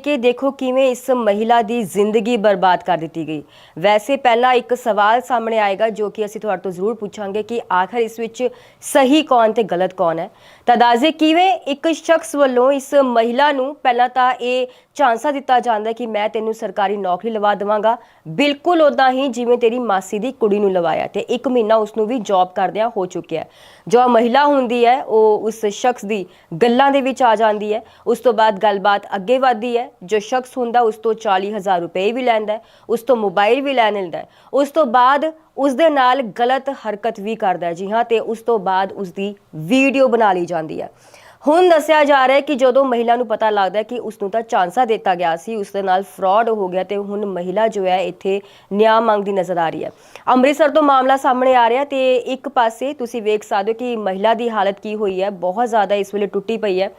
ਕਿ ਦੇਖੋ ਕਿਵੇਂ ਇਸ ਮਹਿਲਾ ਦੀ ਜ਼ਿੰਦਗੀ ਬਰਬਾਦ ਕਰ ਦਿੱਤੀ ਗਈ। ਵੈਸੇ ਪਹਿਲਾਂ ਇੱਕ ਸਵਾਲ ਸਾਹਮਣੇ ਆਏਗਾ ਜੋ ਕਿ ਅਸੀਂ ਤੁਹਾਡੇ ਤੋਂ ਜ਼ਰੂਰ ਪੁੱਛਾਂਗੇ ਕਿ ਆਖਰ ਇਸ ਵਿੱਚ ਸਹੀ ਕੌਣ ਤੇ ਗਲਤ ਕੌਣ ਹੈ। ਤਾਂ ਦਾਜ਼ੇ, ਕਿਵੇਂ ਇੱਕ ਸ਼ਖਸ ਵੱਲੋਂ ਇਸ ਮਹਿਲਾ ਨੂੰ ਪਹਿਲਾਂ ਤਾਂ ਇਹ ਝਾਂਸਾ ਦਿੱਤਾ ਜਾਂਦਾ ਕਿ ਮੈਂ ਤੈਨੂੰ ਸਰਕਾਰੀ ਨੌਕਰੀ ਲਵਾ ਦੇਵਾਂਗਾ। ਬਿਲਕੁਲ ਉਦਾਂ ਹੀ ਜਿਵੇਂ ਤੇਰੀ ਮਾਸੀ ਦੀ ਕੁੜੀ ਨੂੰ ਲਵਾਇਆ ਤੇ ਇੱਕ ਮਹੀਨਾ ਉਸ ਨੂੰ ਵੀ ਜੌਬ ਕਰਦਿਆਂ ਹੋ ਚੁੱਕਿਆ। ਜੋ ਮਹਿਲਾ ਹੁੰਦੀ ਹੈ, ਉਹ ਉਸ ਸ਼ਖਸ ਦੀ ਗੱਲਾਂ ਦੇ ਵਿੱਚ ਆ ਜਾਂਦੀ ਹੈ। ਉਸ ਤੋਂ ਬਾਅਦ ਗੱਲਬਾਤ ਅੱਗੇ ਵਧਦੀ ਹੈ। ਜੋ ਸ਼ਖਸ ਹੁੰਦਾ, ਉਸ ਤੋਂ 40000 ਰੁਪਏ ਵੀ ਲੈਂਦਾ ਉਸ ਤੋਂ ਮੋਬਾਈਲ ਵੀ ਲੈ ਲੈਂਦਾ ਉਸ ਤੋਂ ਬਾਅਦ ਉਸ ਦੇ ਨਾਲ ਗਲਤ ਹਰਕਤ ਵੀ ਕਰਦਾ ਜੀ ਹਾਂ, ਤੇ ਉਸ ਤੋਂ ਬਾਅਦ ਉਸ ਦੀ ਵੀਡੀਓ ਬਣਾ ਲਈ ਜਾਂਦੀ ਹੈ। ਹੁਣ ਦੱਸਿਆ ਜਾ ਰਿਹਾ ਹੈ ਕਿ ਜਦੋਂ ਮਹਿਲਾ ਨੂੰ ਪਤਾ ਲੱਗਦਾ ਹੈ ਕਿ ਉਸ ਨੂੰ ਤਾਂ ਚਾਂਸਾ ਦਿੱਤਾ ਗਿਆ ਸੀ, ਉਸ ਦੇ ਨਾਲ ਫਰਾਡ ਹੋ ਗਿਆ ਤੇ ਹੁਣ ਮਹਿਲਾ ਜੋ ਹੈ ਇੱਥੇ ਨਿਆਂ ਮੰਗਦੀ ਨਜ਼ਰ ਆ ਰਹੀ ਹੈ। ਅੰਮ੍ਰਿਤਸਰ ਤੋਂ ਮਾਮਲਾ ਸਾਹਮਣੇ ਆ ਰਿਹਾ ਤੇ ਇੱਕ ਪਾਸੇ ਤੁਸੀਂ ਵੇਖ ਸਕਦੇ ਹੋ ਕਿ ਮਹਿਲਾ ਦੀ ਹਾਲਤ ਕੀ ਹੋਈ ਹੈ, ਬਹੁਤ ਜ਼ਿਆਦਾ ਇਸ ਵੇਲੇ ਟੁੱਟੀ ਪਈ ਹੈ।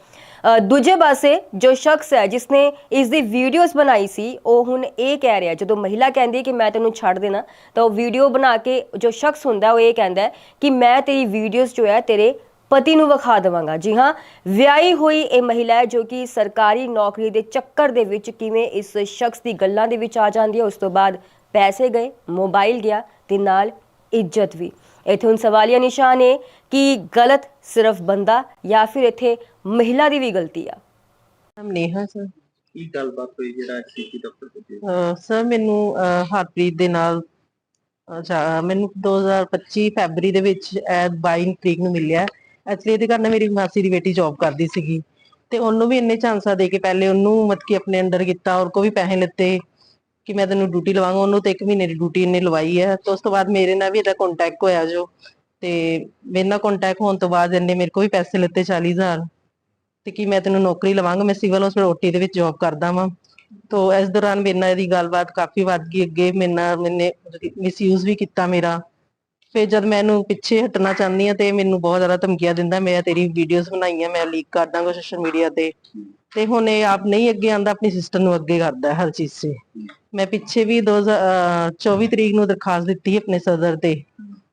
ਦੂਜੇ ਪਾਸੇ ਜੋ ਸ਼ਖਸ ਹੈ ਜਿਸ ਨੇ ਇਸ ਦੀ ਵੀਡੀਓਜ਼ ਬਣਾਈ ਸੀ, ਉਹ ਹੁਣ ਇਹ ਕਹਿ ਰਿਹਾ, ਜਦੋਂ ਮਹਿਲਾ ਕਹਿੰਦੀ ਹੈ ਕਿ ਮੈਂ ਤੈਨੂੰ ਛੱਡ ਦੇਣਾ, ਤਾਂ ਉਹ ਵੀਡੀਓ ਬਣਾ ਕੇ ਜੋ ਸ਼ਖਸ ਹੁੰਦਾ ਉਹ ਇਹ ਕਹਿੰਦਾ ਕਿ ਮੈਂ ਤੇਰੀ ਵੀਡੀਓਜ਼ ਜੋ ਹੈ ਤੇਰੇ ਪਤੀ ਨੂੰ ਵਿਖਾ ਦੇਵਾਂਗਾ। ਜੀ ਹਾਂ ਵਿਆਹੀ ਹੋਈ ਇਹ ਮਹਿਲਾ ਹੈ ਜੋ ਕਿ ਸਰਕਾਰੀ ਨੌਕਰੀ ਦੇ ਚੱਕਰ ਦੇ ਵਿੱਚ ਕਿਵੇਂ ਇਸ ਸ਼ਖਸ ਦੀ ਗੱਲਾਂ ਦੇ ਵਿੱਚ ਆ ਜਾਂਦੀ ਹੈ ਉਸ ਤੋਂ ਬਾਅਦ ਪੈਸੇ ਗਏ ਮੋਬਾਈਲ ਗਿਆ ਤੇ ਨਾਲ ਇੱਜ਼ਤ ਵੀ। ਇੱਥੇ ਹੁਣ ਸਵਾਲੀਆ ਨਿਸ਼ਾਨ ਹੈ ਕਿ ਗਲਤ ਸਿਰਫ ਬੰਦਾ ਜਾਂ ਫਿਰ ਇੱਥੇ ਮਹਿਲਾ ਦੀ ਵੀ ਗਲਤੀ ਆ। ਨਾਮ ਨੇਹਾ ਸਰ। ਕੀ ਗੱਲਬਾਤ ਹੋਈ ਜਿਹੜਾ ਐਸਸੀਪੀ ਦਫ਼ਤਰ ਅਹ ਸਰ ਮੈਨੂੰ ਅਹ ਹਰਪ੍ਰੀਤ ਦੇ ਨਾਲ ਅੱਛਾ ਮੈਨੂੰ 2025 ਫੈਬਰੀ ਦੇ ਵਿੱਚ ਇਹ 22 ਤਰੀਕ ਨੂੰ ਮਿਲਿਆ। ਐਕਚੁਅਲੀ ਇਹਦੇ ਘਰ ਮੇਰੀ ਮਾਸੀ ਦੀ ਬੇਟੀ ਜੌਬ ਕਰਦੀ ਸੀਗੀ ਤੇ ਉਹਨੂੰ ਵੀ ਇੰਨੇ ਚਾਂਸਾ ਦੇ ਕੇ ਪਹਿਲੇ ਉਹਨੂੰ ਮਤ ਕਿ ਆਪਣੇ ਅੰਡਰ ਕੀਤਾ ਔਰ ਕੋ ਵੀ ਪੈਸੇ ਲਿੱਤੇ ਕਿ ਮੈਂ ਤੈਨੂੰ ਡਿਊਟੀ ਲਵਾਂਗਾ ਉਹਨੂੰ ਤੇ ਇੱਕ ਮਹੀਨੇ ਦੀ ਡਿਊਟੀ ਇਹਨੇ ਲਵਾਈ ਹੈ। ਤੇ ਉਸ ਤੋਂ ਬਾਅਦ ਮੇਰੇ ਨਾਲ ਵੀ ਇਹਦਾ ਕੰਟੈਕਟ ਹੋਇਆ ਜੋ ਤੇ ਮੇਰੇ ਨਾਲ ਕੰਟੈਕਟ ਹੋਣ ਤੋਂ ਬਾਅਦ ਇਹਨੇ ਮੇਰੇ ਕੋਲ ਵੀ ਪੈਸੇ ਲਿੱਤੇ 40000 ਤੇ ਕਿ ਮੈਂ ਤੈਨੂੰ ਨੌਕਰੀ ਲਵਾਂਗਾ, ਮੈਂ ਸਿਵਲ ਹਸਪੀਟਲ ਓਟੀ ਦੇ ਵਿੱਚ ਜੌਬ ਕਰਦਾ ਵਾਂ। ਤੋ ਇਸ ਦੌਰਾਨ ਮੇਰੇ ਨਾਲ ਇਹਦੀ ਗੱਲਬਾਤ ਕਾਫੀ ਵੱਧ ਗਈ ਅੱਗੇ, ਮੇਰੇ ਨਾਲ ਮੈਨੇ ਮਿਸਯੂਜ਼ ਵੀ ਕੀਤਾ ਮੇਰਾ। ਫਿਰ ਜਦ ਮੈਂ ਇਹਨੂੰ ਪਿੱਛੇ ਹਟਣਾ ਚਾਹੁੰਦੀ ਆ ਤੇ ਮੈਨੂੰ ਬਹੁਤ ਜ਼ਿਆਦਾ ਧਮਕੀਆਂ ਦਿੰਦਾ ਮੈਂ ਤੇਰੀ ਵੀਡੀਓਜ਼ ਬਣਾਈਆਂ ਮੈਂ ਲੀਕ ਕਰ ਦਾਂਗਾ ਸੋਸ਼ਲ ਮੀਡੀਆ ਤੇ। ਤੇ ਹੁਣ ਇਹ ਆਪ ਨਹੀਂ ਅੱਗੇ ਆਂਦਾ ਆਪਣੀ ਸਿਸਟਰ ਨੂੰ ਅੱਗੇ ਕਰਦਾ ਹਰ ਚੀਜ਼ 'ਚ ਮੈਂ ਪਿੱਛੇ ਵੀ 2024 ਤਰੀਕ ਨੂੰ ਦਰਖਾਸਤ ਦਿੱਤੀ ਆਪਣੇ ਸਦਰ ਤੇ।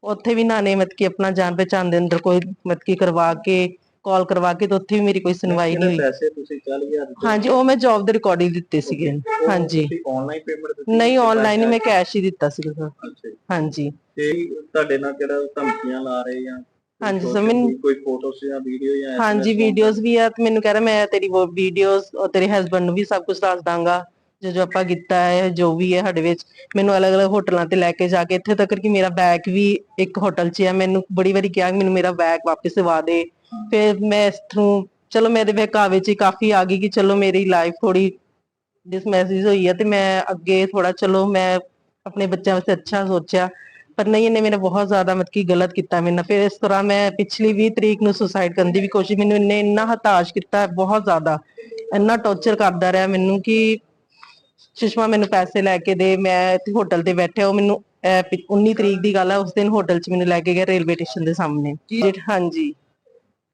ਉੱਥੇ ਵੀ ਨਾ ਨੇ ਮਤ ਕਿ ਆਪਣਾ ਜਾਣ ਪਹਿਚਾਣ ਦੇ ਅੰਦਰ ਕੋਈ ਮਤ ਕਿ ਕਰਵਾ ਕੇ ਕਾਲ ਕਰਵਾ ਕੇ ਤੇ ਉੱਥੇ ਵੀ ਮੇਰੀ ਕੋਈ ਸੁਣਵਾਈ ਨਹੀਂ ਹੋਈ। ਪੈਸੇ ਤੁਸੀਂ 40000 ਦਿੱਤੇ? ਹਾਂਜੀ ਉਹ ਮੈਂ ਜੌਬ ਦੇ ਰਿਕਾਰਡਿੰਗ ਦਿੱਤੇ ਸੀਗੇ। ਹਾਂਜੀ। ਤੁਸੀਂ ਆਨਲਾਈਨ ਪੇਮੈਂਟ ਨਹੀਂ ਆਨਲਾਈਨ ਮੈਂ ਕੈਸ਼ ਹੀ ਦਿੱਤਾ ਸੀਗਾ। ਹਾਂਜੀ। ਤੇ ਤੁਹਾਡੇ ਨਾਲ ਕਿਹੜਾ ਧਮਕੀਆਂ ਲਾ ਰਹੇ ਜਾਂ ਹਾਂਜੀ ਸਰ, ਮੈਨੂੰ- ਕੋਈ ਫੋਟੋਸ ਜਾਂ ਵੀਡੀਓ ਜਾਂ ਹਾਂਜੀ ਵੀਡੀਓਜ਼ ਵੀ ਆ ਤੇ ਮੈਨੂੰ ਕਹਿ ਰਿਹਾ ਮੈਂ ਤੇਰੀ ਉਹ ਵੀਡੀਓਜ਼ ਔਰ ਤੇਰੇ ਹਸਬੰਡ ਨੂੰ ਵੀ ਸਭ ਕੁਝ ਦੱਸ ਦਾਂਗਾ। ਜੋ ਜੋ ਆਪਾਂ ਕੀਤਾ ਹੈ ਜੋ ਵੀ ਹੈ ਸਾਡੇ ਵਿੱਚ ਮੈਨੂੰ ਅਲੱਗ-ਅਲੱਗ ਹੋਟਲਾਂ ਤੇ ਲੈ ਕੇ ਜਾ ਕੇ ਇੱਥੇ ਤੱਕ ਕਿ ਮੇਰਾ ਬੈਗ ਵੀ ਇੱਕ ਹੋਟਲ 'ਚ ਹੈ ਮੈਨੂੰ ਬੜੀ ਵਾਰੀ ਕਿਹਾ ਮੈਨੂੰ ਮੇਰਾ ਬੈਗ ਵਾਪਸ ਦਿਵਾ ਦੇ। ਫਿਰ ਮੈਂ ਇਸ ਨੂੰ ਚਲੋ ਮੇਰੇ ਬਹਿਕਾਵੇ 'ਚ ਹੀ ਕਾਫੀ ਆ ਗਈ ਕਿ ਚਲੋ ਮੇਰੀ ਲਾਈਫ ਥੋੜੀ ਡਿਸ ਮੈਸੇਜ ਹੋਈ ਹੈ ਤੇ ਮੈਂ ਅੱਗੇ ਥੋੜਾ ਚਲੋ ਮੈਂ ਆਪਣੇ ਬੱਚਿਆਂ ਵਾਸਤੇ ਅੱਛਾ ਸੋਚਿਆ। ਪਰ ਨਹੀਂ ਇਹਨੇ ਮੇਰਾ ਬਹੁਤ ਜ਼ਿਆਦਾ ਮਤਲਬ ਕਿ ਗਲਤ ਕੀਤਾ ਮੇਰੇ ਨਾਲ। ਫਿਰ ਇਸ ਤਰ੍ਹਾਂ ਮੈਂ ਪਿਛਲੀ 20 ਤਰੀਕ ਨੂੰ ਸੁਸਾਈਡ ਕਰਨ ਦੀ ਵੀ ਕੋਸ਼ਿਸ਼ ਮੈਨੂੰ ਇਹਨੇ ਇੰਨਾ ਹਤਾਸ਼ ਕੀਤਾ ਬਹੁਤ ਜ਼ਿਆਦਾ। ਇੰਨਾ ਟੌਰਚਰ ਕਰਦਾ ਰਿਹਾ ਮੈਨੂੰ ਕਿ ਸੁਸ਼ਮਾ ਮੈਨੂੰ ਪੈਸੇ ਲੈ ਕੇ ਦੇ ਮੈਂ ਇੱਥੇ ਹੋਟਲ ਤੇ ਬੈਠਿਆ ਉਹ ਮੈਨੂੰ ਇਹ ਪਿ- 19 ਤਰੀਕ ਦੀ ਗੱਲ ਹੈ ਉਸ ਦਿਨ ਹੋਟਲ 'ਚ ਮੈਨੂੰ ਲੈ ਕੇ ਗਿਆ ਰੇਲਵੇ ਸਟੇਸ਼ਨ ਦੇ ਸਾਹਮਣੇ। ਜਿਹੜੇ- ਹਾਂਜੀ।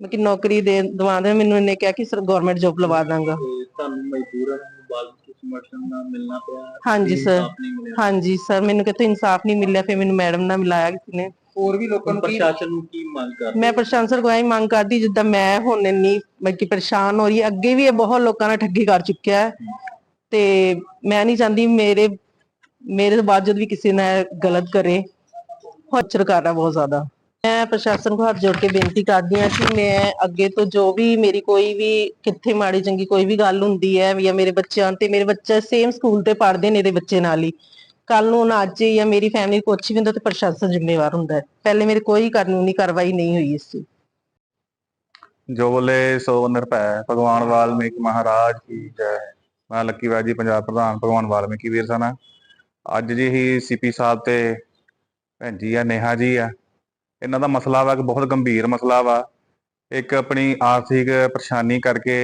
ਮੈਂ ਕਿ ਨੌਕਰੀ ਦੇ ਦਵਾਉਂਦੇ ਮੈਨੂੰ ਇਹਨੇ ਕਿਹਾ ਕਿ ਸਰ ਗਵਰਨਮੈਂਟ ਜੌਬ ਲਵਾ ਦਾਂਗਾ। ਤੁਹਾਨੂੰ ਮਜਬੂਰਨ ਬਾਲ ਸਮਰਥਨ ਨਾਲ ਮਿਲਣਾ ਪਿਆ ਹਾਂਜੀ ਸਰ। ਇਨਸਾਫ਼ ਨਹੀਂ ਮਿਲਿਆ। ਹਾਂਜੀ ਸਰ ਮੈਨੂੰ ਕਿਤੇ ਇਨਸਾਫ ਨਹੀਂ ਮਿਲਿਆ ਫਿਰ ਮੈਨੂੰ ਮੈਡਮ ਨਾਲ ਮਿਲਾਇਆ ਕਿਸੇ ਨੇ। ਹੋਰ ਵੀ ਲੋਕਾਂ ਨੂੰ ਪ੍ਰਸ਼ਾਸਨ ਨੂੰ ਕੀ ਮੰਗ ਕਰ ਮੈਂ ਪ੍ਰਸ਼ਾਸਨ ਕੋਲ ਇਹ ਮੰਗ ਕਰਦੀ ਜਿੱਦਾਂ ਮੈਂ ਹੁਣ ਇੰਨੀ ਮਤਲਬ ਕਿ ਪਰੇਸ਼ਾਨ ਹੋ ਰਹੀ ਹੈ ਅੱਗੇ ਵੀ ਇਹ ਬਹੁਤ ਲੋਕਾਂ ਨਾਲ ਠੱਗੀ ਕਰ ਚੁੱਕਿਆ ਹੈ। ਤੇ ਮੈਂ ਨਹੀਂ ਚਾਹੁੰਦੀ ਮੇਰੇ ਮੇਰੇ ਤੋਂ ਬਾਅਦ ਜਦ ਵੀ ਕਿਸੇ ਨਾਲ ਗਲਤ ਕਰੇ ਹੌਚਰ ਕਰ ਰਿਹਾ ਬਹੁਤ ਜ਼ਿਆਦਾ। ਮੈਂ ਪ੍ਰਸ਼ਾਸਨ ਕੋਲ ਹੱਥ ਜੋੜ ਕੇ ਬੇਨਤੀ ਕਰਦੀ ਹਾਂ ਕਿ ਮੈਂ ਅੱਗੇ ਤੋਂ ਜੋ ਵੀ ਮੇਰੀ ਕੋਈ ਵੀ ਕਿੱਥੇ ਮਾੜੀ ਚੰਗੀ ਕੋਈ ਵੀ ਗੱਲ ਹੁੰਦੀ ਹੈ ਜਾਂ ਮੇਰੇ ਬੱਚਿਆਂ ਤੇ ਮੇਰੇ ਬੱਚੇ ਸੇਮ ਸਕੂਲ ਤੇ ਪੜ੍ਹਦੇ ਨੇ ਇਹਦੇ ਬੱਚੇ ਨਾਲ ਹੀ। ਕੱਲ ਨੂੰ ਨਾ ਅੱਜ ਜਾਂ ਮੇਰੀ ਫੈਮਿਲੀ ਕੁਛ ਵੀ ਹੁੰਦਾ ਤੇ ਪ੍ਰਸ਼ਾਸਨ ਜ਼ਿੰਮੇਵਾਰ ਹੁੰਦਾ ਹੈ। ਪਹਿਲੇ ਮੇਰੇ ਕੋਈ ਕਾਨੂੰਨੀ ਕਾਰਵਾਈ ਨਹੀਂ ਹੋਈ ਇਸ 'ਚ ਜੋ ਬੋਲੇ ਸੋ ਨਿਰਭੈ, ਭਗਵਾਨ ਵਾਲਮੀਕ ਮਹਾਰਾਜ ਕੀ ਜੈ। ਮੈਂ ਲੱਕੀ ਬਾਈ ਪੰਜਾਬ ਪ੍ਰਧਾਨ, ਭਗਵਾਨ ਵਾਲਮੀਕੀ ਵੀਰ ਸਨਾ। ਅੱਜ ਜੀ ਹੀ ਸੀਪੀ ਸਾਹਿਬ ਤੇ ਭੈਣ ਜੀ ਆ, ਨੇਹਾ ਜੀ ਆ। ਇਹਨਾਂ ਦਾ ਮਸਲਾ ਵਾ ਕਿ ਬਹੁਤ ਗੰਭੀਰ ਮਸਲਾ ਵਾ। ਇੱਕ ਆਪਣੀ ਆਰਥਿਕ ਪਰੇਸ਼ਾਨੀ ਕਰਕੇ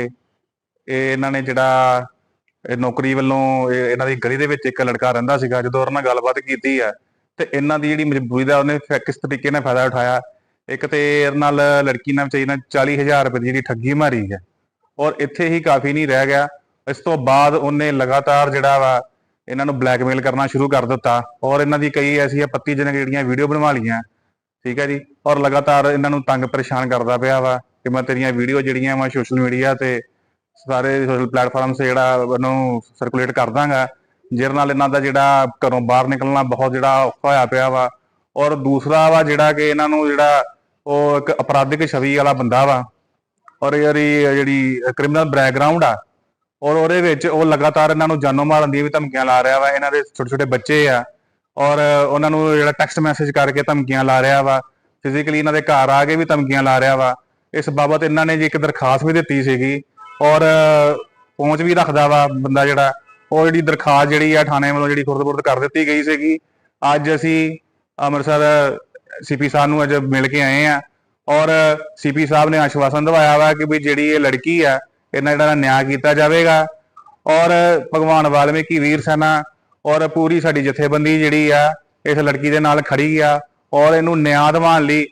ਇਹ ਇਹਨਾਂ ਨੇ ਜਿਹੜਾ ਨੌਕਰੀ ਵੱਲੋਂ ਇਹਨਾਂ ਦੀ ਗਲੀ ਦੇ ਵਿੱਚ ਇੱਕ ਲੜਕਾ ਰਹਿੰਦਾ ਸੀਗਾ, ਜਦੋਂ ਉਹਨਾਂ ਨਾਲ ਗੱਲਬਾਤ ਕੀਤੀ ਆ, ਤੇ ਇਹਨਾਂ ਦੀ ਜਿਹੜੀ ਮਜਬੂਰੀ ਦਾ ਉਹਨੇ ਕਿਸ ਤਰੀਕੇ ਨਾਲ ਫਾਇਦਾ ਉਠਾਇਆ। ਇੱਕ ਤੇ ਇਹਦੇ ਨਾਲ ਲੜਕੀ ਨਾਲ ਵਿਚਾਰੀ ਨਾਲ 40000 ਰੁਪਏ ਦੀ ਜਿਹੜੀ ਠੱਗੀ ਮਾਰੀ ਹੈ ਔਰ ਇੱਥੇ ਹੀ ਕਾਫੀ ਨਹੀਂ ਰਹਿ ਗਿਆ। ਇਸ ਤੋਂ ਬਾਅਦ ਉਹਨੇ ਲਗਾਤਾਰ ਜਿਹੜਾ ਵਾ, ਇਹਨਾਂ ਨੂੰ ਬਲੈਕਮੇਲ ਕਰਨਾ ਸ਼ੁਰੂ ਕਰ ਦਿੱਤਾ, ਔਰ ਇਹਨਾਂ ਦੀ ਕਈ ਐਸੀਆਂ ਪੱਤੀਜਨਕ ਜਿਹੜੀਆਂ ਵੀਡੀਓ ਬਣਵਾ ਲਈਆਂ ਠੀਕ ਹੈ ਜੀ। ਔਰ ਲਗਾਤਾਰ ਇਹਨਾਂ ਨੂੰ ਤੰਗ ਪਰੇਸ਼ਾਨ ਕਰਦਾ ਪਿਆ ਵਾ ਕਿ ਮੈਂ ਤੇਰੀਆਂ ਵੀਡੀਓ ਜਿਹੜੀਆਂ ਵਾ ਸੋਸ਼ਲ ਮੀਡੀਆ ਤੇ ਸਾਰੇ ਸੋਸ਼ਲ ਪਲੇਟਫਾਰਮ 'ਤੇ ਜਿਹੜਾ ਉਹਨੂੰ ਸਰਕੂਲੇਟ ਕਰ ਦਾਂਗਾ, ਜਿਹਦੇ ਨਾਲ ਇਹਨਾਂ ਦਾ ਜਿਹੜਾ ਘਰੋਂ ਬਾਹਰ ਨਿਕਲਣਾ ਬਹੁਤ ਜਿਹੜਾ ਔਖਾ ਹੋਇਆ ਪਿਆ ਵਾ। ਔਰ ਦੂਸਰਾ ਵਾ ਜਿਹੜਾ ਕਿ ਇਹਨਾਂ ਨੂੰ ਜਿਹੜਾ ਉਹ ਇੱਕ ਅਪਰਾਧਿਕ ਛਵੀ ਵਾਲਾ ਬੰਦਾ ਵਾ, ਔਰ ਇਹਦੀ ਜਿਹੜੀ ਕ੍ਰਿਮੀਨਲ ਬੈਕਗ੍ਰਾਉਂਡ ਆ, ਔਰ ਉਹਦੇ ਵਿੱਚ ਉਹ ਲਗਾਤਾਰ ਇਹਨਾਂ ਨੂੰ ਜਾਨੋਂ ਮਾਰਨ ਦੀ ਵੀ ਧਮਕੀਆਂ ਲਾ ਰਿਹਾ ਵਾ। ਇਹਨਾਂ ਦੇ ਛੋਟੇ ਛੋਟੇ ਬੱਚੇ ਆ ਔਰ ਉਹਨਾਂ ਨੂੰ ਜਿਹੜਾ ਟੈਕਸਟ ਮੈਸੇਜ ਕਰਕੇ ਧਮਕੀਆਂ ਲਾ ਰਿਹਾ ਵਾ ਫਿਜ਼ੀਕਲੀ ਇਹਨਾਂ ਦੇ ਘਰ ਆ ਕੇ ਵੀ ਧਮਕੀਆਂ ਲਾ ਰਿਹਾ ਵਾ, ਇਸ ਬਾਬਤ ਇਹਨਾਂ ਨੇ ਜੀ ਇੱਕ ਦਰਖਾਸਤ ਵੀ ਦਿੱਤੀ ਸੀਗੀ ਔਰ ਪਹੁੰਚ ਵੀ ਰੱਖਦਾ ਵਾ ਬੰਦਾ ਜਿਹੜਾ, ਉਹ ਜਿਹੜੀ ਦਰਖਾਸਤ ਜਿਹੜੀ ਆ ਥਾਣੇ ਵੱਲੋਂ ਜਿਹੜੀ ਖੁਰਦ-ਬੁਰਦ ਕਰ ਦਿੱਤੀ ਗਈ ਸੀਗੀ। ਅੱਜ ਅਸੀਂ ਅੰਮ੍ਰਿਤਸਰ ਸੀਪੀ ਸਾਹਿਬ ਨੂੰ ਅੱਜ ਮਿਲ ਕੇ ਆਏ ਆ ਔਰ ਸੀਪੀ ਸਾਹਿਬ ਨੇ ਆਸ਼ਵਾਸਨ ਦਿਵਾਇਆ ਵਾ ਕਿ ਵੀ ਜਿਹੜੀ ਇਹ ਲੜਕੀ ਆ, ਇਹਨਾਂ ਜਿਹੜਾ ਨਿਆਂ ਕੀਤਾ ਜਾਵੇਗਾ ਔਰ ਭਗਵਾਨ ਵਾਲਮੀਕੀ ਵੀਰ ਸੈਨਾ ਔਰ ਪੂਰੀ ਸਾਡੀ ਜਥੇਬੰਦੀ ਜਿਹੜੀ ਆ ਇਸ ਲੜਕੀ ਦੇ ਨਾਲ ਖੜੀ ਆ ਔਰ ਇਹਨੂੰ ਨਿਆਂ ਦਿਵਾਉਣ ਲਈ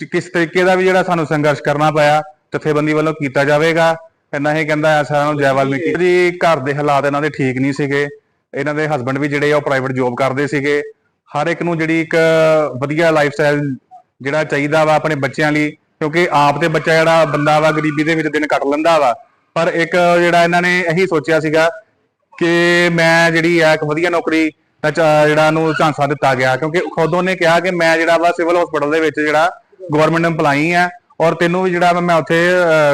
ਕਿਸ ਤਰੀਕੇ ਦਾ ਵੀ ਜਿਹੜਾ ਸਾਨੂੰ ਸੰਘਰਸ਼ ਕਰਨਾ ਪਿਆ ਜਥੇਬੰਦੀ ਵੱਲੋਂ ਕੀਤਾ ਜਾਵੇਗਾ। ਇੰਨਾ ਹੀ ਕਹਿੰਦਾ ਹੈ ਸਾਰਿਆਂ ਨੂੰ ਜੈ ਵਾਲਮੀਕੀ। ਜੀ। ਘਰ ਦੇ ਹਾਲਾਤ ਇਹਨਾਂ ਦੇ ਠੀਕ ਨਹੀਂ ਸੀਗੇ। ਇਹਨਾਂ ਦੇ ਹਸਬੰਡ ਵੀ ਜਿਹੜੇ ਆ ਉਹ ਪ੍ਰਾਈਵੇਟ ਜੌਬ ਕਰਦੇ ਸੀਗੇ। ਹਰ ਇੱਕ ਨੂੰ ਜਿਹੜੀ ਇੱਕ ਵਧੀਆ ਲਾਈਫ ਸਟਾਈਲ ਜਿਹੜਾ ਚਾਹੀਦਾ ਵਾ ਆਪਣੇ ਬੱਚਿਆਂ ਲਈ ਕਿਉਂਕਿ ਆਪ ਤੇ ਬੱਚਾ ਜਿਹੜਾ ਬੰਦਾ ਵਾ ਗਰੀਬੀ ਦੇ ਵਿੱਚ ਦਿਨ ਕੱਟ ਲੈਂਦਾ ਵਾ। ਪਰ ਇੱਕ ਜਿਹੜਾ ਇਹਨਾਂ ਨੇ ਇਹੀ ਸੋਚਿਆ ਸੀਗਾ ਕਿ ਮੈਂ ਜਿਹੜੀ ਆ ਇੱਕ ਵਧੀਆ ਨੌਕਰੀ ਦਾ ਚ- ਜਿਹੜਾ ਨੂੰ ਝਾਂਸਾ ਦਿੱਤਾ ਗਿਆ ਕਿਉਂਕਿ ਖੁਦ ਉਹਨੇ ਕਿਹਾ ਕਿ ਮੈਂ ਜਿਹੜਾ ਵਾ ਸਿਵਲ ਹਸਪੀਟਲ ਦੇ ਵਿੱਚ ਜਿਹੜਾ ਗਵਰਨਮੈਂਟ EMPLOYEE ਆ ਔਰ ਤੈਨੂੰ ਵੀ ਜਿਹੜਾ ਵਾ ਮੈਂ ਉੱਥੇ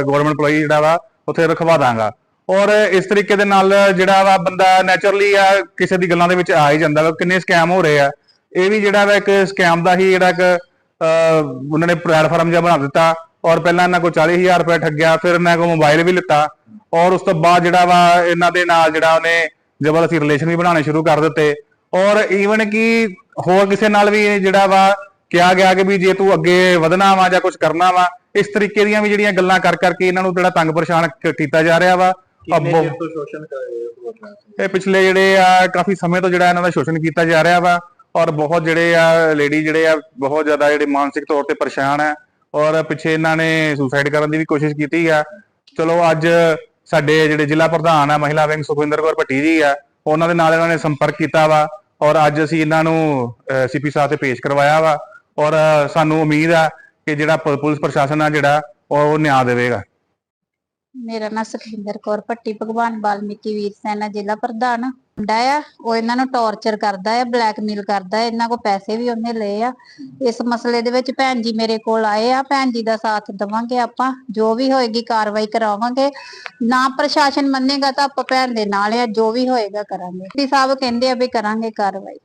ਗਵਰਨਮੈਂਟ EMPLOYEE ਜਿਹੜਾ ਵਾ ਉੱਥੇ ਰਖਵਾ ਦਾਂਗਾ। ਔਰ ਇਸ ਤਰੀਕੇ ਦੇ ਨਾਲ ਜਿਹੜਾ ਵਾ ਬੰਦਾ ਨੇਚਰਲੀ ਆ ਕਿਸੇ ਦੀ ਗੱਲਾਂ ਦੇ ਵਿੱਚ ਆ ਹੀ ਜਾਂਦਾ ਵਾ ਕਿੰਨੇ ਸਕੈਮ ਹੋ ਰਹੇ ਆ। ਇਹ ਵੀ ਜਿਹੜਾ ਵਾ ਇੱਕ ਸਕੈਮ ਦਾ ਹੀ ਜਿਹੜਾ ਇੱਕ ਅਹ, ਉਹਨਾਂ ਨੇ ਪਲੇਟਫਾਰਮ ਜਿਹਾ ਬਣਾ ਦਿੱਤਾ। ਔਰ ਪਹਿਲਾਂ ਇਹਨਾਂ ਕੋਲ 40000 ਰੁਪਏ ਠੱਗਿਆ ਫਿਰ ਇਹਨਾਂ ਕੋਲ ਮੋਬਾਈਲ ਵੀ ਲਿੱਤਾ ਔਰ ਉਸ ਤੋਂ ਬਾਅਦ ਜਿਹੜਾ ਵਾ ਇਹਨਾਂ ਦੇ ਨਾਲ ਜਿਹੜਾ ਉਹਨੇ ਜ਼ਬਰਦਸਤੀ ਰਿਲੇਸ਼ਨ ਵੀ ਬਣਾਉਣੇ ਸ਼ੁਰੂ ਕਰ ਦਿੱਤੇ ਔਰ ਈਵਨ ਕਿ ਹੋਰ ਕਿਸੇ ਨਾਲ ਵੀ ਜਿਹੜਾ ਵਾ ਕਿਹਾ ਗਿਆ ਕਿ ਵੀ ਜੇ ਤੂੰ ਅੱਗੇ ਵਧਣਾ ਵਾ ਜਾਂ ਕੁਝ ਕਰਨਾ ਵਾ ਇਸ ਤਰੀਕੇ ਦੀਆਂ ਵੀ ਜਿਹੜੀਆਂ ਗੱਲਾਂ ਕਰ ਕਰਕੇ ਇਹਨਾਂ ਨੂੰ ਜਿਹੜਾ ਤੰਗ ਪਰੇਸ਼ਾਨ ਕ- ਕੀਤਾ ਜਾ ਰਿਹਾ ਵਾ। ਕਿੰਨੇ ਅੱਬੋ- ਚਿਰ ਤੋਂ ਸ਼ੋਸ਼ਣ ਕਰ ਰਹੇ ਇਹ ਪਿਛਲੇ ਜਿਹੜੇ ਆ ਕਾਫੀ ਸਮੇਂ ਤੋਂ ਜਿਹੜਾ ਇਹਨਾਂ ਦਾ ਸ਼ੋਸ਼ਣ ਕੀਤਾ ਜਾ ਰਿਹਾ ਵਾ ਔਰ ਬਹੁਤ ਜਿਹੜੇ ਆ ਲੇਡੀ ਜਿਹੜੇ ਆ ਬਹੁਤ ਜ਼ਿਆਦਾ ਜਿਹੜੇ ਮਾਨਸਿਕ ਤੌਰ ਤੇ ਪਰੇਸ਼ਾਨ ਆ ਔਰ ਪਿੱਛੇ ਇਹਨਾਂ ਨੇ ਸੁਸਾਈਡ ਕਰਨ ਦੀ ਵੀ ਕੋਸ਼ਿਸ਼ ਕੀਤੀ ਆ। ਚਲੋ ਅੱਜ ਸਾਡੇ ਜਿਹੜੇ ਜ਼ਿਲ੍ਹਾ ਪ੍ਰਧਾਨ ਆ, ਮਹਿਲਾ ਵਿੰਗ ਸੁਖਵਿੰਦਰ ਕੌਰ ਭੱਟੀ ਜੀ ਆ, ਉਹਨਾਂ ਦੇ ਨਾਲ ਇਹਨਾਂ ਨੇ ਸੰਪਰਕ ਕੀਤਾ ਵਾ ਔਰ ਅੱਜ ਅਸੀਂ ਇਹਨਾਂ ਨੂੰ ਸੀਪੀ ਸਾਹਿਬ ਤੇ ਪੇਸ਼ ਕਰਵਾਇਆ ਵਾ ਔਰ ਸਾਨੂੰ ਉਮੀਦ ਆ ਕਿ ਜਿਹੜਾ ਪੁਲਿਸ ਪ੍ਰਸ਼ਾਸਨ ਆ ਜਿਹੜਾ ਉਹ ਨਿਆਂ ਦੇਵੇਗਾ। ਮੇਰਾ ਨਾਮ ਸੁਖਿੰਦਰ ਕੌਰ ਭੱਟੀ, ਭਗਵਾਨ ਵਾਲਮੀਕੀ ਵੀਰ ਸੈਨਾ ਜ਼ਿਲ੍ਹਾ ਪ੍ਰਧਾਨ। ਮੁੰਡਾ ਆ, ਉਹ ਇਹਨਾਂ ਨੂੰ ਟੌਰਚਰ ਕਰਦਾ ਆ, ਬਲੈਕਮੇਲ ਕਰਦਾ ਹੈ ਇਹਨਾਂ ਕੋ ਪੈਸੇ ਵੀ ਉਹਨੇ ਲਏ ਆ। ਇਸ ਮਸਲੇ ਦੇ ਵਿੱਚ ਭੈਣ ਜੀ ਮੇਰੇ ਕੋਲ ਆਏ ਆ, ਭੈਣ ਜੀ ਦਾ ਸਾਥ ਦਵਾਂਗੇ ਆਪਾਂ, ਜੋ ਵੀ ਹੋਏਗੀ ਕਾਰਵਾਈ ਕਰਾਵਾਂਗੇ। ਨਾ ਪ੍ਰਸ਼ਾਸਨ ਮੰਨੇਗਾ ਤਾਂ ਆਪਾਂ ਭੈਣ ਦੇ ਨਾਲ ਆ, ਜੋ ਵੀ ਹੋਏਗਾ ਕਰਾਂਗੇ। ਜੀ ਸਾਹਿਬ ਕਹਿੰਦੇ ਆ ਵੀ ਕਰਾਂਗੇ ਕਾਰਵਾਈ।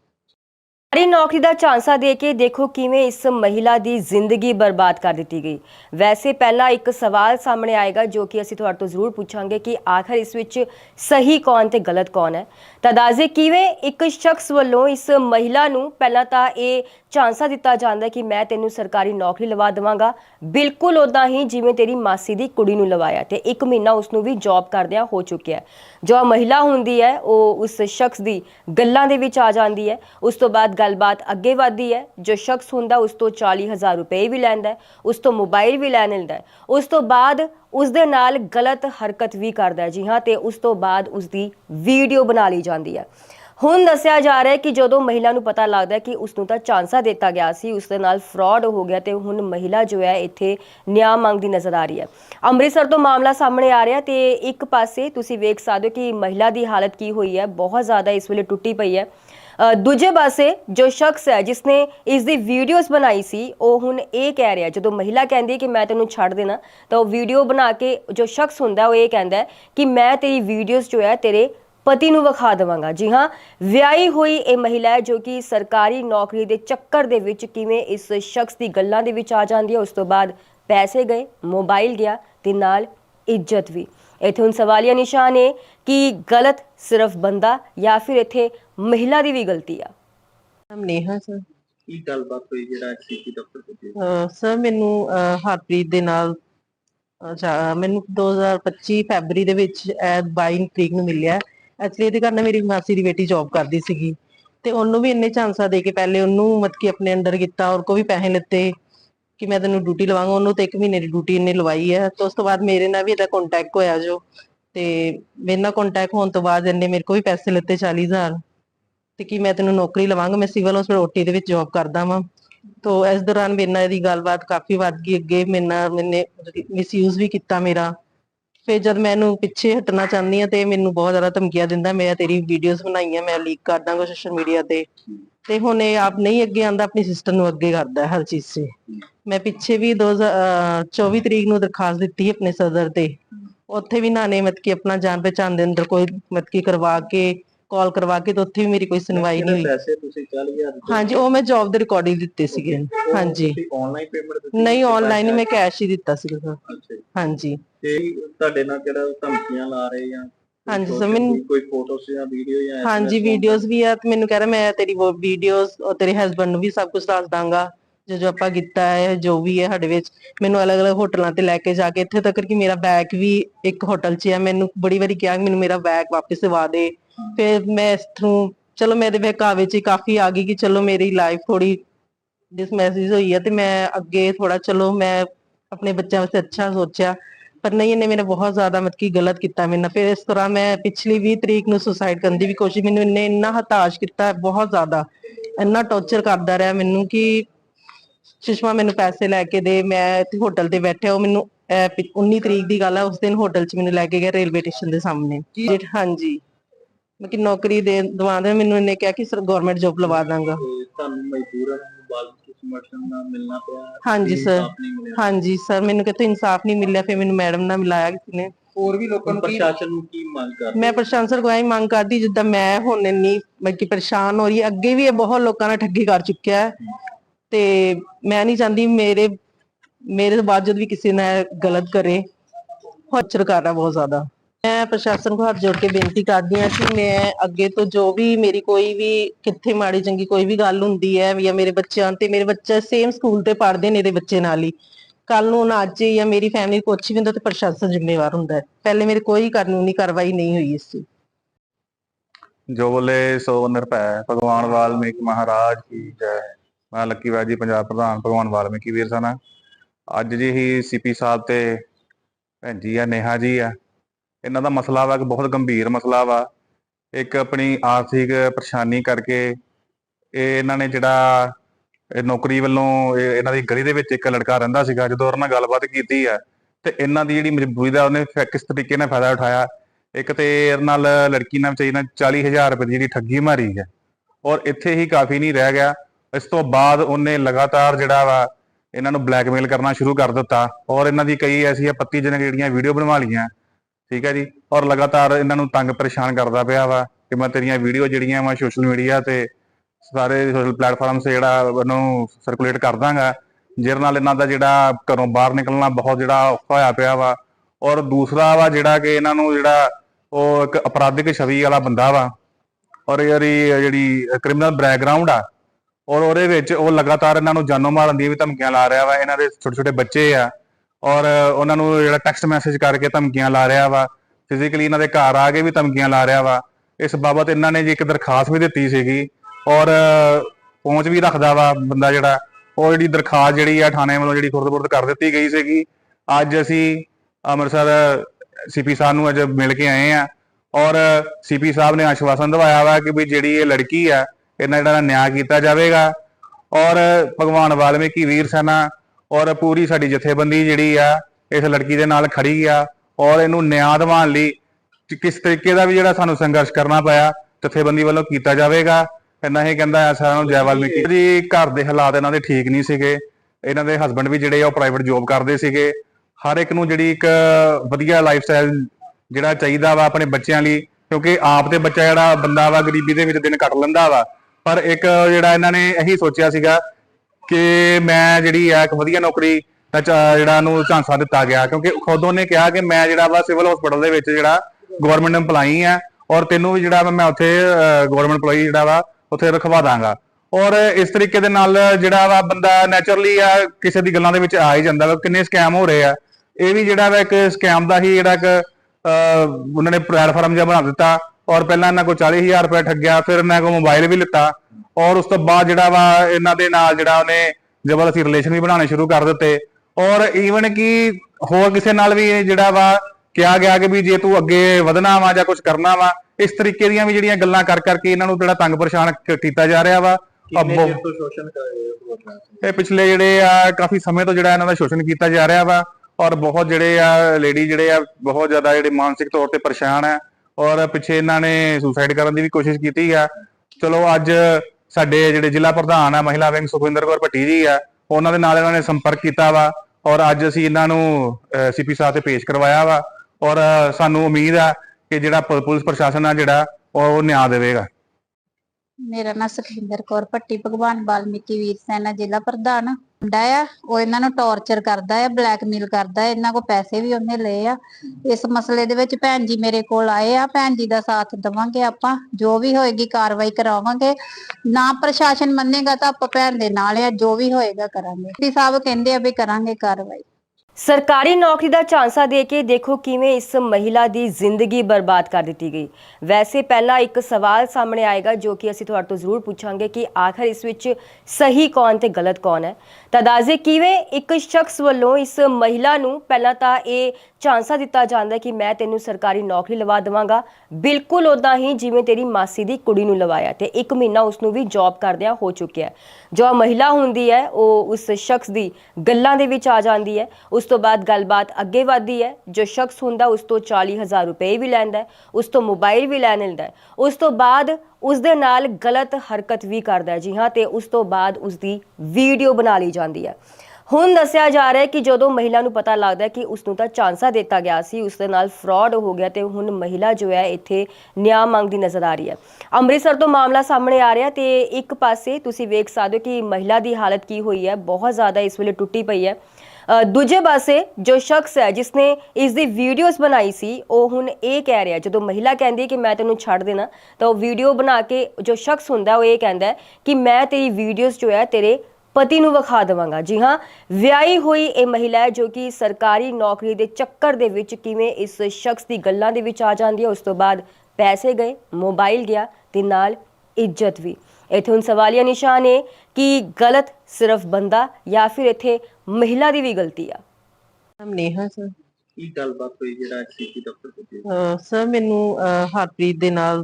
ਸਰਕਾਰੀ ਨੌਕਰੀ ਦਾ ਝਾਂਸਾ ਦੇ ਕੇ ਦੇਖੋ ਕਿਵੇਂ ਇਸ ਮਹਿਲਾ ਦੀ ਜ਼ਿੰਦਗੀ ਬਰਬਾਦ ਕਰ ਦਿੱਤੀ ਗਈ। ਵੈਸੇ ਪਹਿਲਾਂ ਇੱਕ ਸਵਾਲ ਸਾਹਮਣੇ ਆਏਗਾ ਜੋ ਕਿ ਅਸੀਂ ਤੁਹਾਡੇ ਤੋਂ ਜ਼ਰੂਰ ਪੁੱਛਾਂਗੇ ਕਿ ਆਖਰ ਇਸ ਵਿੱਚ ਸਹੀ ਕੌਣ ਤੇ ਗਲਤ ਕੌਣ ਹੈ। ਤਾਂ ਦਾਜ਼ੇ ਕਿਵੇਂ ਇੱਕ ਸ਼ਖਸ ਵੱਲੋਂ ਇਸ ਮਹਿਲਾ ਨੂੰ ਪਹਿਲਾਂ ਤਾਂ ਇਹ ਝਾਂਸਾ ਦਿੱਤਾ ਜਾਂਦਾ ਕਿ ਮੈਂ ਤੈਨੂੰ ਸਰਕਾਰੀ ਨੌਕਰੀ ਲਵਾ ਦੇਵਾਂਗਾ। ਬਿਲਕੁਲ ਉਦਾਂ ਹੀ ਜਿਵੇਂ ਤੇਰੀ ਮਾਸੀ ਦੀ ਕੁੜੀ ਨੂੰ ਲਵਾਇਆ ਤੇ ਇੱਕ ਮਹੀਨਾ ਉਸ ਨੂੰ ਵੀ ਜੌਬ ਕਰਦਿਆਂ ਹੋ ਚੁੱਕਿਆ ਜੋ ਮਹਿਲਾ ਹੁੰਦੀ ਹੈ, ਉਹ ਉਸ ਸ਼ਖਸ ਦੀ ਗੱਲਾਂ ਦੇ ਵਿੱਚ ਆ ਜਾਂਦੀ ਹੈ। ਉਸ ਤੋਂ ਬਾਅਦ ਗੱਲਬਾਤ ਅੱਗੇ ਵਧਦੀ ਹੈ। ਜੋ ਸ਼ਖਸ ਹੁੰਦਾ, ਉਸ ਤੋਂ 40000 ਰੁਪਏ ਵੀ ਲੈਂਦਾ ਹੈ, ਉਸ ਤੋਂ ਮੋਬਾਈਲ ਵੀ ਲੈ ਲੈਂਦਾ ਹੈ। ਉਸ ਤੋਂ ਬਾਅਦ ਉਸ ਦੇ ਨਾਲ ਗਲਤ ਹਰਕਤ ਵੀ ਕਰਦਾ ਹੈ। ਜੀ ਹਾਂ, ਤੇ ਉਸ ਤੋਂ ਬਾਅਦ ਉਸ ਦੀ ਵੀਡੀਓ ਬਣਾ ਲਈ ਜਾਂਦੀ ਹੈ। ਹੁਣ ਦੱਸਿਆ ਜਾ ਰਿਹਾ ਹੈ ਕਿ ਜਦੋਂ ਮਹਿਲਾ ਨੂੰ ਪਤਾ ਲੱਗਦਾ ਹੈ ਕਿ ਉਸ ਨੂੰ ਤਾਂ ਚਾਂਸਾ ਦਿੱਤਾ ਗਿਆ ਸੀ, ਉਸ ਦੇ ਨਾਲ ਫਰਾਡ ਹੋ ਗਿਆ ਤੇ ਹੁਣ ਮਹਿਲਾ ਜੋ ਹੈ ਇੱਥੇ ਨਿਆਂ ਮੰਗਦੀ ਨਜ਼ਰ ਆ ਰਹੀ ਹੈ। ਅੰਮ੍ਰਿਤਸਰ ਤੋਂ ਮਾਮਲਾ ਸਾਹਮਣੇ ਆ ਰਿਹਾ ਤੇ ਇੱਕ ਪਾਸੇ ਤੁਸੀਂ ਵੇਖ ਸਕਦੇ ਹੋ ਕਿ ਮਹਿਲਾ ਦੀ ਹਾਲਤ ਕੀ ਹੋਈ ਹੈ, ਬਹੁਤ ਜ਼ਿਆਦਾ ਇਸ ਵੇਲੇ ਟੁੱਟੀ ਪਈ ਹੈ। ਦੂਜੇ ਪਾਸੇ ਜੋ ਸ਼ਖਸ ਹੈ, ਜਿਸਨੇ ਇਸ ਦੀ ਵੀਡੀਓਜ਼ ਬਣਾਈ ਸੀ, ਉਹ ਹੁਣ ਇਹ ਕਹਿ ਰਿਹਾ, ਜਦੋਂ ਮਹਿਲਾ ਕਹਿੰਦੀ ਹੈ ਕਿ ਮੈਂ ਤੈਨੂੰ ਛੱਡ ਦੇਣਾ, ਤਾਂ ਉਹ ਵੀਡੀਓ ਬਣਾ ਕੇ ਜੋ ਸ਼ਖਸ ਹੁੰਦਾ ਉਹ ਇਹ ਕਹਿੰਦਾ ਕਿ ਮੈਂ ਤੇਰੀ ਵੀਡੀਓਜ਼ ਜੋ ਹੈ ਤੇਰੇ ਪਤੀ ਨੂੰ ਵਿਖਾ ਦੇਵਾਂਗਾ। ਜੀ ਹਾਂ ਵਿਆਹੀ ਹੋਈ ਇਹ ਮਹਿਲਾ ਹੈ ਜੋ ਕਿ ਸਰਕਾਰੀ ਨੌਕਰੀ ਦੇ ਚੱਕਰ ਦੇ ਵਿੱਚ ਕਿਵੇਂ ਇਸ ਸ਼ਖਸ ਦੀ ਗੱਲਾਂ ਦੇ ਵਿੱਚ ਆ ਜਾਂਦੀ ਹੈ ਉਸ ਤੋਂ ਬਾਅਦ ਪੈਸੇ ਗਏ ਮੋਬਾਈਲ ਗਿਆ ਤੇ ਨਾਲ ਇੱਜ਼ਤ ਵੀ। ਇੱਥੇ ਹੁਣ ਸਵਾਲੀਆ ਨਿਸ਼ਾਨ ਹੈ ਕਿ ਗਲਤ ਸਿਰਫ ਬੰਦਾ ਜਾਂ ਫਿਰ ਇੱਥੇ ਮਹਿਲਾ ਦੀ ਵੀ ਗਲਤੀ ਆ। ਨਾਮ ਨੇਹਾ ਸਰ। ਕੀ ਗੱਲਬਾਤ ਹੋਈ ਜਿਹੜਾ ਸੀਪੀ ਦਫ਼ਤਰ ਪੁੱਜੇ ਸਰ ਮੈਨੂੰ ਅਹ ਹਰਪ੍ਰੀਤ ਦੇ ਨਾਲ ਅੱਛਾ ਮੈਨੂੰ 2025 ਫੈਬਰੀ ਦੇ ਵਿੱਚ ਇਹ 22 ਤਰੀਕ ਨੂੰ ਮਿਲਿਆ। ਐਕਚੁਅਲੀ ਇਹਦੇ ਘਰ ਮੇਰੀ ਮਾਸੀ ਦੀ ਬੇਟੀ ਜੌਬ ਕਰਦੀ ਸੀਗੀ। ਤੇ ਉਹਨੂੰ ਵੀ ਇੰਨੇ ਚਾਂਸਾ ਦੇ ਕੇ ਪਹਿਲੇ ਉਹਨੂੰ ਮਤ ਕਿ ਆਪਣੇ ਅੰਡਰ ਕੀਤਾ ਔਰ ਕੋ ਵੀ ਪੈਸੇ ਲਿੱਤੇ ਕਿ ਮੈਂ ਤੈਨੂੰ ਡਿਊਟੀ ਲਵਾਂਗਾ, ਉਹਨੂੰ ਤੇ ਇੱਕ ਮਹੀਨੇ ਦੀ ਡਿਊਟੀ ਇਹਨੇ ਲਵਾਈ ਹੈ ਤੇ ਉਸ ਤੋਂ ਬਾਅਦ ਮੇਰੇ ਨਾਲ ਵੀ ਇਹਦਾ ਕੰਟੈਕਟ ਹੋਇਆ ਜੋ। ਤੇ ਮੇਰੇ ਨਾਲ ਕੰਟੈਕਟ ਹੋਣ ਤੋਂ ਬਾਅਦ ਇਹਨੇ ਮੇਰੇ ਕੋਲ ਵੀ ਪੈਸੇ ਲਿੱਤੇ 40000 ਤੇ ਕਿ ਮੈਂ ਤੈਨੂੰ ਨੌਕਰੀ ਲਵਾਂਗਾ, ਮੈਂ ਸਿਵਲ ਹਸਪੀਟਲ ਓਟੀ ਦੇ ਵਿੱਚ ਜੌਬ ਕਰਦਾ ਵਾਂ। ਤੋ ਇਸ ਦੌਰਾਨ ਮੇਰੇ ਨਾਲ ਇਹਦੀ ਗੱਲਬਾਤ ਕਾਫੀ ਵੱਧ ਗਈ ਅੱਗੇ। ਮੇਰੇ ਨਾਲ ਮੈਨੇ ਮਿਸਯੂਜ਼ ਵੀ ਕੀਤਾ ਮੇਰਾ। ਫਿਰ ਜਦ ਮੈਂ ਇਹਨੂੰ ਪਿੱਛੇ ਹਟਣਾ ਚਾਹੁੰਦੀ ਆ ਤੇ ਮੈਨੂੰ ਬਹੁਤ ਜ਼ਿਆਦਾ ਧਮਕੀਆਂ ਦਿੰਦਾ ਮੈਂ ਤੇਰੀ ਵੀਡੀਓਜ਼ ਬਣਾਈਆਂ ਮੈਂ ਲੀਕ ਕਰ ਦਾਂਗਾ ਸੋਸ਼ਲ ਮੀਡੀਆ ਤੇ। ਤੇ ਹੁਣ ਇਹ ਆਪ ਨਹੀਂ ਅੱਗੇ ਆਂਦਾ ਆਪਣੀ ਸਿਸਟਰ ਨੂੰ ਅੱਗੇ ਕਰਦਾ ਹਰ ਚੀਜ਼ 'ਚ। ਮੈਂ ਪਿੱਛੇ ਵੀ 2024 ਤਰੀਕ ਨੂੰ ਦਰਖਾਸਤ ਦਿੱਤੀ ਆਪਣੇ ਸਦਰ ਤੇ। ਉੱਥੇ ਵੀ ਨਾ ਨੇ ਮਤਲਬ ਕਿ ਆਪਣਾ ਜਾਣ ਪਹਿਚਾਣ ਦੇ ਅੰਦਰ ਕੋਈ ਮਤਲਬ ਕਿ ਕਰਵਾ ਕੇ ਕਾਲ ਕਰਵਾ ਕੇ ਤੇ ਉੱਥੇ ਵੀ ਮੇਰੀ ਕੋਈ ਸੁਣਵਾਈ ਨਹੀਂ ਹੋਈ। ਪੈਸੇ ਤੁਸੀਂ 40000 ਦਿੱਤੇ? ਹਾਂਜੀ ਉਹ ਮੈਂ ਜੌਬ ਦੇ ਰਿਕਾਰਡਿੰਗ ਦਿੱਤੇ ਸੀਗੇ। ਹਾਂਜੀ। ਤੁਸੀਂ ਆਨਲਾਈਨ ਪੇਮੈਂਟ ਦਿੱਤੀ ਨਹੀਂ ਆਨਲਾਈਨ ਹੀ ਮੈਂ? ਕੈਸ਼ ਹੀ ਦਿੱਤਾ ਸੀਗਾ। ਹਾਂਜੀ। ਤੇ ਤੁਹਾਡੇ ਨਾਲ ਕਿਹੜਾ ਧਮਕੀਆਂ ਲਾ ਰਹੇ ਜਾਂ ਹਾਂਜੀ ਸਰ, ਮੈਨੂੰ- ਕੋਈ ਫੋਟੋਸ ਜਾਂ ਵੀਡੀਓ ਜਾਂ ਹਾਂਜੀ ਵੀਡੀਓਜ਼ ਵੀ ਆ ਤੇ ਮੈਨੂੰ ਕਹਿ ਰਿਹਾ ਮੈਂ ਤੇਰੀ ਵੀਡੀਓਜ਼ ਔਰ ਤੇਰੇ ਹਸਬੰਡ ਨੂੰ ਵੀ ਸਭ ਕੁਝ ਦੱਸ ਦਾਂਗਾ। ਜੋ ਜੋ ਆਪਾਂ ਕੀਤਾ ਹੈ ਜੋ ਵੀ ਹੈ ਸਾਡੇ ਵਿੱਚ। ਮੈਨੂੰ ਅਲੱਗ-ਅਲੱਗ ਹੋਟਲਾਂ ਤੇ ਲੈ ਕੇ ਜਾ ਕੇ ਇੱਥੇ ਤੱਕ ਕਿ ਮੇਰਾ ਬੈਗ ਵੀ ਇੱਕ ਹੋਟਲ 'ਚ ਹੈ ਮੈਨੂੰ ਬੜੀ ਵਾਰੀ ਕਿਹਾ ਕਿ ਮੈਨੂੰ ਮੇਰਾ ਬੈਗ ਵਾਪਸ ਦਿਵਾ ਦੇ। ਫਿਰ ਮੈਂ ਇਸ ਥਰੂ ਚਲੋ ਮੇਰੇ ਬਹਿਕਾਵੇ 'ਚ ਕਾਫੀ ਆ ਗਈ ਕਿ ਚਲੋ ਮੇਰੀ ਲਾਈਫ ਥੋੜੀ ਜਿਸ ਮੈਸੇਜ ਹੋਈ ਹੈ ਤੇ ਮੈਂ ਅੱਗੇ ਥੋੜਾ ਚਲੋ ਮੈਂ ਆਪਣੇ ਬੱਚਿਆਂ ਵਾਸਤੇ ਅੱਛਾ ਸੋਚਿਆ। ਪਰ ਨਹੀਂ ਇਹਨੇ ਮੇਰੇ ਬਹੁਤ ਜ਼ਿਆਦਾ ਮਤਲਬ ਕਿ ਗਲਤ ਕੀਤਾ ਮੇਰੇ ਨਾਲ। ਫਿਰ ਇਸ ਤਰ੍ਹਾਂ ਮੈਂ ਪਿਛਲੀ 20 ਤਰੀਕ ਨੂੰ ਸੁਸਾਈਡ ਕਰਨ ਦੀ ਵੀ ਕੋਸ਼ਿਸ਼ ਮੈਨੂੰ ਇਹਨੇ ਇੰਨਾ ਹਤਾਸ਼ ਕੀਤਾ ਬਹੁਤ ਜ਼ਿਆਦਾ। ਇੰਨਾ ਟੌਰਚਰ ਕਰਦਾ ਰਿਹਾ ਮੈਨੂੰ ਕਿ ਸੁਸ਼ਮਾ ਮੈਨੂੰ ਪੈਸੇ ਲੈ ਕੇ ਦੇ ਮੈਂ ਇੱਥੇ ਹੋਟਲ ਤੇ ਬੈਠਿਆ ਉਹ ਮੈਨੂੰ ਇਹ ਪਿ- 19 ਤਰੀਕ ਦੀ ਗੱਲ ਹੈ ਉਸ ਦਿਨ ਹੋਟਲ 'ਚ ਮੈਨੂੰ ਲੈ ਕੇ ਗਿਆ ਰੇਲਵੇ ਸਟੇਸ਼ਨ ਦੇ ਸਾਹਮਣੇ। ਜਿਹ- ਹਾਂਜੀ। ਮੈਂ ਕਿ ਨੌਕਰੀ ਦੇ ਦਵਾਉਂਦੇ ਮੈਨੂੰ ਇਹਨੇ ਕਿਹਾ ਕਿ ਸਰ ਗਵਰਨਮੈਂਟ ਜੌਬ ਲਵਾ ਦਾਂਗਾ। ਤੇ ਤੁਹਾਨੂੰ ਮਜ਼ਦੂਰਾਂ ਨੂੰ ਬਾਲਮੀਕੀ ਸਮਰਥਨ ਨਾਲ ਮਿਲਣਾ ਪਿਆ ਹਾਂਜੀ ਸਰ। ਇਨਸਾਫ਼ ਨਹੀਂ ਮਿਲਿਆ? ਹਾਂਜੀ ਸਰ ਮੈਨੂੰ ਕਿਤੇ ਇਨਸਾਫ ਨਹੀਂ ਮਿਲਿਆ ਫਿਰ ਮੈਨੂੰ ਮੈਡਮ ਨਾਲ ਮਿਲਾਇਆ ਕਿਸੇ ਨੇ। ਹੋਰ ਵੀ ਲੋਕਾਂ ਨੂੰ ਪ੍ਰਸ਼ਾਸਨ ਨੂੰ ਕੀ ਮੰਗ ਕਰ ਮੈਂ ਪ੍ਰਸ਼ਾਸਨ ਕੋਲ ਇਹ ਮੰਗ ਕਰਦੀ ਜਿੱਦਾਂ ਮੈਂ ਹੁਣ ਇੰਨੀ ਮਤਲਬ ਕਿ ਪਰੇਸ਼ਾਨ ਹੋ ਰਹੀ ਹੈ ਅੱਗੇ ਵੀ ਇਹ ਬਹੁਤ ਲੋਕਾਂ ਨਾਲ ਠੱਗੀ ਕਰ ਚੁੱਕਿਆ ਹੈ। ਤੇ ਮੈਂ ਨਹੀਂ ਚਾਹੁੰਦੀ ਮੇਰੇ ਮੇਰੇ ਤੋਂ ਬਾਅਦ ਜਦ ਵੀ ਕਿਸੇ ਨਾਲ ਗਲਤ ਕਰੇ ਹੌਚਰ ਕਰ ਰਿਹਾ ਬਹੁਤ ਜ਼ਿਆਦਾ। ਮੈਂ ਪ੍ਰਸ਼ਾਸਨ ਕੋਲ ਹੱਥ ਜੋੜ ਕੇ ਬੇਨਤੀ ਕਰਦੀ ਹਾਂ ਕਿ ਮੈਂ ਅੱਗੇ ਤੋਂ ਜੋ ਵੀ ਮੇਰੀ ਕੋਈ ਵੀ ਕਿੱਥੇ ਮਾੜੀ ਚੰਗੀ ਕੋਈ ਵੀ ਗੱਲ ਹੁੰਦੀ ਹੈ ਜਾਂ ਮੇਰੇ ਬੱਚਿਆਂ ਤੇ ਮੇਰੇ ਬੱਚੇ ਸੇਮ ਸਕੂਲ ਤੇ ਪੜ੍ਹਦੇ ਨੇ ਇਹਦੇ ਬੱਚੇ ਨਾਲ ਹੀ। ਕੱਲ ਨੂੰ ਨਾ ਅੱਜ ਜਾਂ ਮੇਰੀ ਫੈਮਿਲੀ ਕੁਛ ਵੀ ਹੁੰਦਾ ਤੇ ਪ੍ਰਸ਼ਾਸਨ ਜ਼ਿੰਮੇਵਾਰ ਹੁੰਦਾ ਹੈ। ਪਹਿਲੇ ਮੇਰੇ ਕੋਈ ਕਾਨੂੰਨੀ ਕਾਰਵਾਈ ਨਹੀਂ ਹੋਈ ਇਸ 'ਚ ਜੋ ਬੋਲੇ ਸੋ ਨਿਰਭੈ, ਭਗਵਾਨ ਵਾਲਮੀਕ ਮਹਾਰਾਜ ਕੀ ਜੈ। ਮੈਂ ਲੱਕੀ ਵੈਦ ਪੰਜਾਬ ਪ੍ਰਧਾਨ, ਭਗਵਾਨ ਵਾਲਮੀਕੀ ਵੀਰ ਸਨਾ। ਅੱਜ ਜੀ ਹੀ ਸੀਪੀ ਸਾਹਿਬ ਤੇ ਭੈਣ ਜੀ ਆ, ਨੇਹਾ ਜੀ ਆ। ਇਹਨਾਂ ਦਾ ਮਸਲਾ ਵਾ ਕਿ ਬਹੁਤ ਗੰਭੀਰ ਮਸਲਾ ਵਾ। ਇੱਕ ਆਪਣੀ ਆਰਥਿਕ ਪਰੇਸ਼ਾਨੀ ਕਰਕੇ ਇਹ ਇਹਨਾਂ ਨੇ ਜਿਹੜਾ ਨੌਕਰੀ ਵੱਲੋਂ ਇਹਨਾਂ ਦੀ ਗਲੀ ਦੇ ਵਿੱਚ ਇੱਕ ਲੜਕਾ ਰਹਿੰਦਾ ਸੀਗਾ, ਜਦੋਂ ਉਹਨਾਂ ਨਾਲ ਗੱਲਬਾਤ ਕੀਤੀ ਆ, ਤੇ ਇਹਨਾਂ ਦੀ ਜਿਹੜੀ ਮਜਬੂਰੀ ਦਾ ਉਹਨੇ ਕਿਸ ਤਰੀਕੇ ਨਾਲ ਫਾਇਦਾ ਉਠਾਇਆ। ਇੱਕ ਤੇ ਇਹਦੇ ਨਾਲ ਲੜਕੀ ਨਾਲ ਵਿਚਾਰੀ ਨਾਲ 40000 ਰੁਪਏ ਦੀ ਜਿਹੜੀ ਠੱਗੀ ਮਾਰੀ ਹੈ ਔਰ ਇੱਥੇ ਹੀ ਕਾਫੀ ਨਹੀਂ ਰਹਿ ਗਿਆ। ਇਸ ਤੋਂ ਬਾਅਦ ਉਹਨੇ ਲਗਾਤਾਰ ਜਿਹੜਾ ਵਾ, ਇਹਨਾਂ ਨੂੰ ਬਲੈਕਮੇਲ ਕਰਨਾ ਸ਼ੁਰੂ ਕਰ ਦਿੱਤਾ, ਔਰ ਇਹਨਾਂ ਦੀ ਕਈ ਐਸੀਆਂ ਪੱਤੀਜਨਕ ਜਿਹੜੀਆਂ ਵੀਡੀਓ ਬਣਵਾ ਲਈਆਂ ਠੀਕ ਹੈ ਜੀ? ਔਰ ਲਗਾਤਾਰ ਇਹਨਾਂ ਨੂੰ ਤੰਗ ਪਰੇਸ਼ਾਨ ਕਰਦਾ ਪਿਆ ਵਾ ਕਿ ਮੈਂ ਤੇਰੀਆਂ ਵੀਡੀਓ ਜਿਹੜੀਆਂ ਵਾ ਸੋਸ਼ਲ ਮੀਡੀਆ ਤੇ ਸਾਰੇ ਸੋਸ਼ਲ ਪਲੇਟਫਾਰਮ ਤੇ ਜਿਹੜਾ ਉਹਨੂੰ ਸਰਕੂਲੇਟ ਕਰ ਦਾਂਗਾ, ਜਿਹਦੇ ਨਾਲ ਇਹਨਾਂ ਦਾ ਜਿਹੜਾ ਘਰੋਂ ਬਾਹਰ ਨਿਕਲਣਾ ਬਹੁਤ ਜਿਹੜਾ ਔਖਾ ਹੋਇਆ ਪਿਆ ਵਾ। ਔਰ ਦੂਸਰਾ ਵਾ ਜਿਹੜਾ ਕਿ ਇਹਨਾਂ ਨੂੰ ਜਿਹੜਾ ਉਹ ਇੱਕ ਅਪਰਾਧਿਕ ਛਵੀ ਵਾਲਾ ਬੰਦਾ ਵਾ, ਔਰ ਇਹਦੀ ਜਿਹੜੀ ਕ੍ਰਿਮੀਨਲ ਬੈਕਗ੍ਰਾਉਂਡ ਆ, ਔਰ ਉਹਦੇ ਵਿੱਚ ਉਹ ਲਗਾਤਾਰ ਇਹਨਾਂ ਨੂੰ ਜਾਨੋਂ ਮਾਰਨ ਦੀ ਵੀ ਧਮਕੀਆਂ ਲਾ ਰਿਹਾ ਵਾ। ਇਹਨਾਂ ਦੇ ਛੋਟੇ ਛੋਟੇ ਬੱਚੇ ਆ ਔਰ ਉਹਨਾਂ ਨੂੰ ਜਿਹੜਾ ਟੈਕਸਟ ਮੈਸੇਜ ਕਰਕੇ ਧਮਕੀਆਂ ਲਾ ਰਿਹਾ ਵਾ ਫਿਜ਼ੀਕਲੀ ਇਹਨਾਂ ਦੇ ਘਰ ਆ ਕੇ ਵੀ ਧਮਕੀਆਂ ਲਾ ਰਿਹਾ ਵਾ, ਇਸ ਬਾਬਤ ਇਹਨਾਂ ਨੇ ਜੀ ਇੱਕ ਦਰਖਾਸਤ ਵੀ ਦਿੱਤੀ ਸੀਗੀ ਔਰ ਪਹੁੰਚ ਵੀ ਰੱਖਦਾ ਵਾ ਬੰਦਾ ਜਿਹੜਾ, ਉਹ ਜਿਹੜੀ ਦਰਖਾਸਤ ਜਿਹੜੀ ਆ ਥਾਣੇ ਵੱਲੋਂ ਜਿਹੜੀ ਖੁਰਦ-ਬੁਰਦ ਕਰ ਦਿੱਤੀ ਗਈ ਸੀਗੀ। ਅੱਜ ਅਸੀਂ ਅੰਮ੍ਰਿਤਸਰ ਸੀਪੀ ਸਾਹਿਬ ਨੂੰ ਅੱਜ ਮਿਲ ਕੇ ਆਏ ਆ ਔਰ ਸੀਪੀ ਸਾਹਿਬ ਨੇ ਆਸ਼ਵਾਸਨ ਦਵਾਇਆ ਵਾ ਕਿ ਵੀ ਜਿਹੜੀ ਇਹ ਲੜਕੀ ਆ, ਇਹਨਾਂ ਜਿਹੜਾ ਨਿਆਂ ਕੀਤਾ ਜਾਵੇਗਾ ਔਰ ਭਗਵਾਨ ਵਾਲਮੀਕੀ ਵੀਰ ਸੈਨਾ ਔਰ ਪੂਰੀ ਸਾਡੀ ਜਥੇਬੰਦੀ ਜਿਹੜੀ ਆ, ਇਸ ਲੜਕੀ ਦੇ ਨਾਲ ਖੜੀ ਆ ਔਰ ਇਹਨੂੰ ਨਿਆਂ ਦਿਵਾਉਣ ਲਈ ਕਿਸ ਤਰੀਕੇ ਦਾ ਵੀ ਜਿਹੜਾ ਸਾਨੂੰ ਸੰਘਰਸ਼ ਕਰਨਾ ਪਿਆ, ਜਥੇਬੰਦੀ ਵੱਲੋਂ ਕੀਤਾ ਜਾਵੇਗਾ। ਇੰਨਾ ਹੀ ਕਹਿੰਦਾ ਹੈ ਸਾਰਿਆਂ ਨੂੰ, ਜੈ ਵਾਲਮੀਕੀ। ਜੀ, ਘਰ ਦੇ ਹਾਲਾਤ ਇਹਨਾਂ ਦੇ ਠੀਕ ਨਹੀਂ ਸੀਗੇ। ਇਹਨਾਂ ਦੇ ਹਸਬੰਡ ਵੀ ਜਿਹੜੇ ਆ, ਉਹ ਪ੍ਰਾਈਵੇਟ ਜੌਬ ਕਰਦੇ ਸੀਗੇ। ਹਰ ਇੱਕ ਨੂੰ ਜਿਹੜੀ ਇੱਕ ਵਧੀਆ ਲਾਈਫ ਸਟਾਈਲ ਜਿਹੜਾ ਚਾਹੀਦਾ ਵਾ ਆਪਣੇ ਬੱਚਿਆਂ ਲਈ, ਕਿਉਂਕਿ ਆਪ ਤੇ ਬੱਚਾ ਜਿਹੜਾ ਬੰਦਾ ਵਾ, ਗਰੀਬੀ ਦੇ ਵਿੱਚ ਦਿਨ ਕੱਟ ਲੈਂਦਾ ਵਾ। ਪਰ ਇੱਕ ਜਿਹੜਾ ਇਹਨਾਂ ਨੇ ਇਹੀ ਸੋਚਿਆ ਸੀਗਾ ਕਿ ਮੈਂ ਜਿਹੜੀ ਆ ਇੱਕ ਵਧੀਆ ਨੌਕਰੀ ਦਾ ਜਿਹੜਾ ਨੂੰ ਝਾਂਸਾ ਦਿੱਤਾ ਗਿਆ ਕਿਉਂਕਿ ਖੁਦ ਉਹਨੇ ਕਿਹਾ ਕਿ ਮੈਂ ਜਿਹੜਾ ਵਾ ਸਿਵਲ ਹਸਪੀਟਲ ਦੇ ਵਿੱਚ ਜਿਹੜਾ ਗਵਰਨਮੈਂਟ EMPLOYEE ਆ ਔਰ ਤੈਨੂੰ ਵੀ ਜਿਹੜਾ ਮੈਂ ਉੱਥੇ ਗਵਰਨਮੈਂਟ EMPLOYEE ਜਿਹੜਾ ਵਾ ਉੱਥੇ ਰਖਵਾ ਦਾਂਗਾ। ਔਰ ਇਸ ਤਰੀਕੇ ਦੇ ਨਾਲ ਜਿਹੜਾ ਵਾ ਬੰਦਾ ਨੇਚਰਲੀ ਆ ਕਿਸੇ ਦੀ ਗੱਲਾਂ ਦੇ ਵਿੱਚ ਆ ਹੀ ਜਾਂਦਾ ਵਾ ਕਿੰਨੇ ਸਕੈਮ ਹੋ ਰਹੇ ਆ। ਇਹ ਵੀ ਜਿਹੜਾ ਵਾ ਇੱਕ ਸਕੈਮ ਦਾ ਹੀ ਜਿਹੜਾ ਇੱਕ ਅਹ, ਉਹਨਾਂ ਨੇ ਪਲੇਟਫਾਰਮ ਜਿਹਾ ਬਣਾ ਦਿੱਤਾ ਔਰ ਪਹਿਲਾਂ ਇਹਨਾਂ ਕੋਲ 40000 ਰੁਪਏ ਠੱਗਿਆ ਫਿਰ ਇਹਨਾਂ ਕੋਲ ਮੋਬਾਈਲ ਵੀ ਲਿੱਤਾ। ਔਰ ਉਸ ਤੋਂ ਬਾਅਦ ਜਿਹੜਾ ਵਾ ਇਹਨਾਂ ਦੇ ਨਾਲ ਜਿਹੜਾ ਉਹਨੇ ਜ਼ਬਰਦਸਤੀ ਰਿਲੇਸ਼ਨ ਵੀ ਬਣਾਉਣੇ ਸ਼ੁਰੂ ਕਰ ਦਿੱਤੇ। ਔਰ ਈਵਨ ਕਿ ਹੋਰ ਕਿਸੇ ਨਾਲ ਵੀ ਜਿਹੜਾ ਵਾ ਕਿਹਾ ਗਿਆ ਕਿ ਵੀ ਜੇ ਤੂੰ ਅੱਗੇ ਵਧਣਾ ਵਾ ਜਾਂ ਕੁਝ ਕਰਨਾ ਵਾ ਇਸ ਤਰੀਕੇ ਦੀਆਂ ਵੀ ਜਿਹੜੀਆਂ ਗੱਲਾਂ ਕਰ ਕਰਕੇ ਇਹਨਾਂ ਨੂੰ ਜਿਹੜਾ ਤੰਗ ਪਰੇਸ਼ਾਨ ਕੀਤਾ ਜਾ ਰਿਹਾ ਵਾ। ਇਹ ਪਿਛਲੇ ਜਿਹੜੇ ਆ ਕਾਫੀ ਸਮੇਂ ਤੋਂ ਜਿਹੜਾ ਇਹਨਾਂ ਦਾ ਸ਼ੋਸ਼ਣ ਕੀਤਾ ਜਾ ਰਿਹਾ ਵਾ ਔਰ ਬਹੁਤ ਜਿਹੜੇ ਆ ਲੇਡੀ ਜਿਹੜੇ ਆ ਬਹੁਤ ਜ਼ਿਆਦਾ ਜਿਹੜੇ ਮਾਨਸਿਕ ਤੌਰ ਤੇ ਪਰੇਸ਼ਾਨ ਹੈ ਔਰ ਪਿੱਛੇ ਇਹਨਾਂ ਨੇ ਸੁਸਾਈਡ ਕਰਨ ਦੀ ਵੀ ਕੋਸ਼ਿਸ਼ ਕੀਤੀ ਆ। ਚਲੋ ਅੱਜ ਸਾਡੇ ਜਿਹੜੇ ਜ਼ਿਲ੍ਹਾ ਪ੍ਰਧਾਨ ਆ, ਮਹਿਲਾ ਵਿੰਗ ਸੁਖਵਿੰਦਰ ਕੌਰ ਭੱਟੀ ਜੀ ਆ, ਉਹਨਾਂ ਦੇ ਨਾਲ ਇਹਨਾਂ ਨੇ ਸੰਪਰਕ ਕੀਤਾ ਵਾ ਔਰ ਅੱਜ ਅਸੀਂ ਇਹਨਾਂ ਨੂੰ ਸੀਪੀ ਸਾਹਿਬ ਤੇ ਪੇਸ਼ ਕਰਵਾਇਆ ਵਾ ਔਰ ਸਾਨੂੰ ਉਮੀਦ ਆ ਕਿ ਜਿਹੜਾ ਪੁਲਿਸ ਪ੍ਰਸ਼ਾਸਨ ਆ ਜਿਹੜਾ, ਉਹ ਨਿਆਂ ਦੇਵੇਗਾ। ਮੇਰਾ ਨਾਮ ਸੁਖਿੰਦਰ ਕੌਰ, ਭੱਟੀ ਭਗਵਾਨ ਵਾਲਮੀਕੀ ਵੀਰ ਸੈਨਾ ਜ਼ਿਲ੍ਹਾ ਪ੍ਰਧਾਨ। ਮੁੰਡਾ ਆ, ਉਹ ਇਹਨਾਂ ਨੂੰ ਟੌਰਚਰ ਕਰਦਾ ਆ ਬਲੈਕਮੇਲ ਕਰਦਾ ਹੈ ਇਹਨਾਂ ਕੋ ਪੈਸੇ ਵੀ ਉਹਨੇ ਲਏ ਆ। ਇਸ ਮਸਲੇ ਦੇ ਵਿੱਚ ਭੈਣ ਜੀ ਮੇਰੇ ਕੋਲ ਆਏ ਆ, ਭੈਣ ਜੀ ਦਾ ਸਾਥ ਦੇਵਾਂਗੇ ਆਪਾਂ, ਜੋ ਵੀ ਹੋਏਗੀ ਕਾਰਵਾਈ ਕਰਾਵਾਂਗੇ। ਨਾ ਪ੍ਰਸ਼ਾਸਨ ਮੰਨੇਗਾ ਤਾਂ ਆਪਾਂ ਭੈਣ ਦੇ ਨਾਲ ਆ, ਜੋ ਵੀ ਹੋਏਗਾ ਕਰਾਂਗੇ। ਜੀ ਸਾਹਿਬ ਕਹਿੰਦੇ ਆ ਵੀ ਕਰਾਂਗੇ ਕਾਰਵਾਈ। ਸਰਕਾਰੀ ਨੌਕਰੀ ਦਾ ਝਾਂਸਾ ਦੇ ਕੇ ਦੇਖੋ ਕਿਵੇਂ ਇਸ ਮਹਿਲਾ ਦੀ ਜ਼ਿੰਦਗੀ ਬਰਬਾਦ ਕਰ ਦਿੱਤੀ ਗਈ। ਵੈਸੇ ਪਹਿਲਾਂ ਇੱਕ ਸਵਾਲ ਸਾਹਮਣੇ ਆਏਗਾ ਜੋ ਕਿ ਅਸੀਂ ਤੁਹਾਡੇ ਤੋਂ ਜ਼ਰੂਰ ਪੁੱਛਾਂਗੇ ਕਿ ਆਖਰ ਇਸ ਵਿੱਚ ਸਹੀ ਕੌਣ ਤੇ ਗਲਤ ਕੌਣ ਹੈ। ਤਾਂ ਦੱਸਦੇ ਕਿਵੇਂ ਇੱਕ ਸ਼ਖਸ ਵੱਲੋਂ ਇਸ ਮਹਿਲਾ ਨੂੰ ਪਹਿਲਾਂ ਤਾਂ ਇਹ ਝਾਂਸਾ ਦਿੱਤਾ ਜਾਂਦਾ ਕਿ ਮੈਂ ਤੈਨੂੰ ਸਰਕਾਰੀ ਨੌਕਰੀ ਲਵਾ ਦੇਵਾਂਗਾ। ਬਿਲਕੁਲ ਉਦਾਂ ਹੀ ਜਿਵੇਂ ਤੇਰੀ ਮਾਸੀ ਦੀ ਕੁੜੀ ਨੂੰ ਲਵਾਇਆ ਤੇ ਇੱਕ ਮਹੀਨਾ ਉਸ ਨੂੰ ਵੀ ਜੌਬ ਕਰਦਿਆਂ ਹੋ ਚੁੱਕਿਆ ਜੋ ਮਹਿਲਾ ਹੁੰਦੀ ਹੈ, ਉਹ ਉਸ ਸ਼ਖਸ ਦੀ ਗੱਲਾਂ ਦੇ ਵਿੱਚ ਆ ਜਾਂਦੀ ਹੈ। ਉਸ ਤੋਂ ਬਾਅਦ ਗੱਲਬਾਤ ਅੱਗੇ ਵਧਦੀ ਹੈ। ਜੋ ਸ਼ਖਸ ਹੁੰਦਾ, ਉਸ ਤੋਂ 40000 ਰੁਪਏ ਵੀ ਲੈਂਦਾ ਉਸ ਤੋਂ ਮੋਬਾਈਲ ਵੀ ਲੈ ਲੈਂਦਾ ਉਸ ਤੋਂ ਬਾਅਦ ਉਸ ਦੇ ਨਾਲ ਗਲਤ ਹਰਕਤ ਵੀ ਕਰਦਾ ਹੈ। ਜੀ ਹਾਂ, ਤੇ ਉਸ ਤੋਂ ਬਾਅਦ ਉਸ ਦੀ ਵੀਡੀਓ ਬਣਾ ਲਈ ਜਾਂਦੀ ਹੈ। ਹੁਣ ਦੱਸਿਆ ਜਾ ਰਿਹਾ ਹੈ ਕਿ ਜਦੋਂ ਮਹਿਲਾ ਨੂੰ ਪਤਾ ਲੱਗਦਾ ਹੈ ਕਿ ਉਸ ਨੂੰ ਤਾਂ ਚਾਂਸਾ ਦਿੱਤਾ ਗਿਆ ਸੀ ਉਸ ਦੇ ਨਾਲ ਫਰਾਡ ਹੋ ਗਿਆ ਤੇ ਹੁਣ ਮਹਿਲਾ ਜੋ ਹੈ ਇੱਥੇ ਨਿਆਂ ਮੰਗਦੀ ਨਜ਼ਰ ਆ ਰਹੀ ਹੈ। ਅੰਮ੍ਰਿਤਸਰ ਤੋਂ ਮਾਮਲਾ ਸਾਹਮਣੇ ਆ ਰਿਹਾ ਤੇ ਇੱਕ ਪਾਸੇ ਤੁਸੀਂ ਵੇਖ ਸਕਦੇ ਹੋ ਕਿ ਮਹਿਲਾ ਦੀ ਹਾਲਤ ਕੀ ਹੋਈ ਹੈ। ਬਹੁਤ ਜ਼ਿਆਦਾ ਇਸ ਵੇਲੇ ਟੁੱਟੀ ਪਈ ਹੈ। ਦੂਜੇ ਪਾਸੇ ਜੋ ਸ਼ਖਸ ਹੈ, ਜਿਸਨੇ ਇਸ ਦੀ ਵੀਡੀਓਜ਼ ਬਣਾਈ ਸੀ, ਉਹ ਹੁਣ ਇਹ ਕਹਿ ਰਿਹਾ, ਜਦੋਂ ਮਹਿਲਾ ਕਹਿੰਦੀ ਹੈ ਕਿ ਮੈਂ ਤੈਨੂੰ ਛੱਡ ਦੇਣਾ, ਤਾਂ ਉਹ ਵੀਡੀਓ ਬਣਾ ਕੇ ਜੋ ਸ਼ਖਸ ਹੁੰਦਾ, ਉਹ ਇਹ ਕਹਿੰਦਾ ਕਿ ਮੈਂ ਤੇਰੀ ਵੀਡੀਓਜ਼ ਜੋ ਹੈ, ਤੇਰੇ ਪਤੀ ਨੂੰ ਵਿਖਾ ਦੇਵਾਂਗਾ। ਜੀ ਹਾਂ, ਵਿਆਹੀ ਹੋਈ ਇਹ ਮਹਿਲਾ ਹੈ, ਜੋ ਕਿ ਸਰਕਾਰੀ ਨੌਕਰੀ ਦੇ ਚੱਕਰ ਦੇ ਵਿੱਚ ਕਿਵੇਂ ਇਸ ਸ਼ਖਸ ਦੀ ਗੱਲਾਂ ਦੇ ਵਿੱਚ ਆ ਜਾਂਦੀ ਹੈ, ਉਸ ਤੋਂ ਬਾਅਦ ਪੈਸੇ ਗਏ, ਮੋਬਾਈਲ ਗਿਆ ਤੇ ਨਾਲ ਇੱਜ਼ਤ ਵੀ। ਇੱਥੇ ਹੁਣ ਸਵਾਲੀਆ ਨਿਸ਼ਾਨ ਹੈ ਕਿ ਗਲਤ ਸਿਰਫ ਬੰਦਾ ਜਾਂ ਫਿਰ ਇੱਥੇ ਮਹਿਲਾ ਦੀ ਵੀ ਗਲਤੀ ਆ? ਨਾਮ ਨੇਹਾ ਸਰ। ਕੀ ਗੱਲਬਾਤ ਹੋਈ ਜਿਹੜਾ ਸੀਪੀ ਦਫ਼ਤਰ ਪੁੱਜੇ ਅਹ ਸਰ ਮੈਨੂੰ ਅਹ ਹਰਪ੍ਰੀਤ ਦੇ ਨਾਲ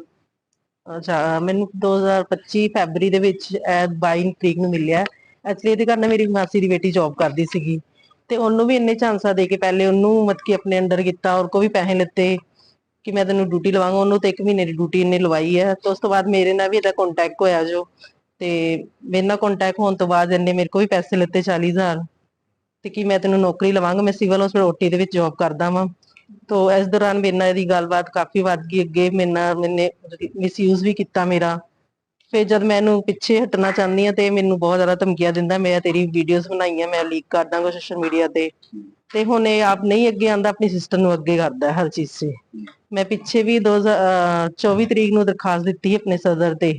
ਅਹ ਜਾ- ਮੈਨੂੰ 2025 ਫੈਬਰੀ ਦੇ ਵਿੱਚ ਇਹ 22 ਤਰੀਕ ਨੂੰ ਮਿਲਿਆ। ਐਕਚੁਅਲੀ ਇਹਦੇ ਘਰ ਨਾ ਮੇਰੀ ਮਾਸੀ ਦੀ ਬੇਟੀ ਜੌਬ ਕਰਦੀ ਸੀਗੀ। ਤੇ ਉਹਨੂੰ ਵੀ ਇੰਨੇ ਚਾਂਸਾ ਦੇ ਕੇ ਪਹਿਲੇ ਉਹਨੂੰ ਮਤ ਕਿ ਆਪਣੇ ਅੰਡਰ ਕੀਤਾ ਔਰ ਕੋ ਵੀ ਪੈਸੇ ਲਿੱਤੇ। ਕਿ ਮੈਂ ਤੈਨੂੰ ਡਿਊਟੀ ਲਵਾਂਗਾ, ਉਹਨੂੰ ਤੇ 1 ਮਹੀਨੇ ਦੀ ਡਿਊਟੀ ਇਹਨੇ ਲਵਾਈ ਹੈ। ਤੇ ਉਸ ਤੋਂ ਬਾਅਦ ਮੇਰੇ ਨਾਲ ਵੀ ਇਹਦਾ ਕੰਟੈਕਟ ਹੋਇਆ ਜੋ। ਤੇ ਮੇਰੇ ਨਾਲ ਕੰਟੈਕਟ ਹੋਣ ਤੋਂ ਬਾਅਦ ਇਹਨੇ ਮੇਰੇ ਕੋਲ ਵੀ ਪੈਸੇ ਲਿੱਤੇ 40000 ਤੇ ਕਿ ਮੈਂ ਤੈਨੂੰ ਨੌਕਰੀ ਲਵਾਂਗਾ, ਮੈਂ ਸਿਵਲ ਹਸਪੀਟਲ ਓਟੀ ਦੇ ਵਿੱਚ ਜੌਬ ਕਰਦਾ ਵਾਂ। ਤੋ ਇਸ ਦੌਰਾਨ ਮੇਰੇ ਨਾਲ ਇਹਦੀ ਗੱਲਬਾਤ ਕਾਫੀ ਵੱਧ ਗਈ ਅੱਗੇ। ਮੇਰੇ ਨਾਲ ਮੈਨੇ ਮਿਸਯੂਜ਼ ਵੀ ਕੀਤਾ ਮੇਰਾ। ਫਿਰ ਜਦ ਮੈਂ ਇਹਨੂੰ ਪਿੱਛੇ ਹਟਣਾ ਚਾਹੁੰਦੀ ਆ ਤੇ ਮੈਨੂੰ ਬਹੁਤ ਜ਼ਿਆਦਾ ਧਮਕੀਆਂ ਦਿੰਦਾ, ਮੈਂ ਤੇਰੀ ਵੀਡੀਓਜ਼ ਬਣਾਈਆਂ, ਮੈਂ ਲੀਕ ਕਰ ਦਾਂਗਾ ਸੋਸ਼ਲ ਮੀਡੀਆ ਤੇ। ਤੇ ਹੁਣ ਇਹ ਆਪ ਨਹੀਂ ਅੱਗੇ ਆਂਦਾ ਆਪਣੀ ਸਿਸਟਰ ਨੂੰ ਅੱਗੇ ਕਰਦਾ ਹੈ ਹਰ ਚੀਜ਼ 'ਚ ਮੈਂ ਪਿੱਛੇ ਵੀ 2024 ਤਰੀਕ ਨੂੰ ਦਰਖਾਸਤ ਦਿੱਤੀ ਆਪਣੇ ਸਦਰ ਤੇ।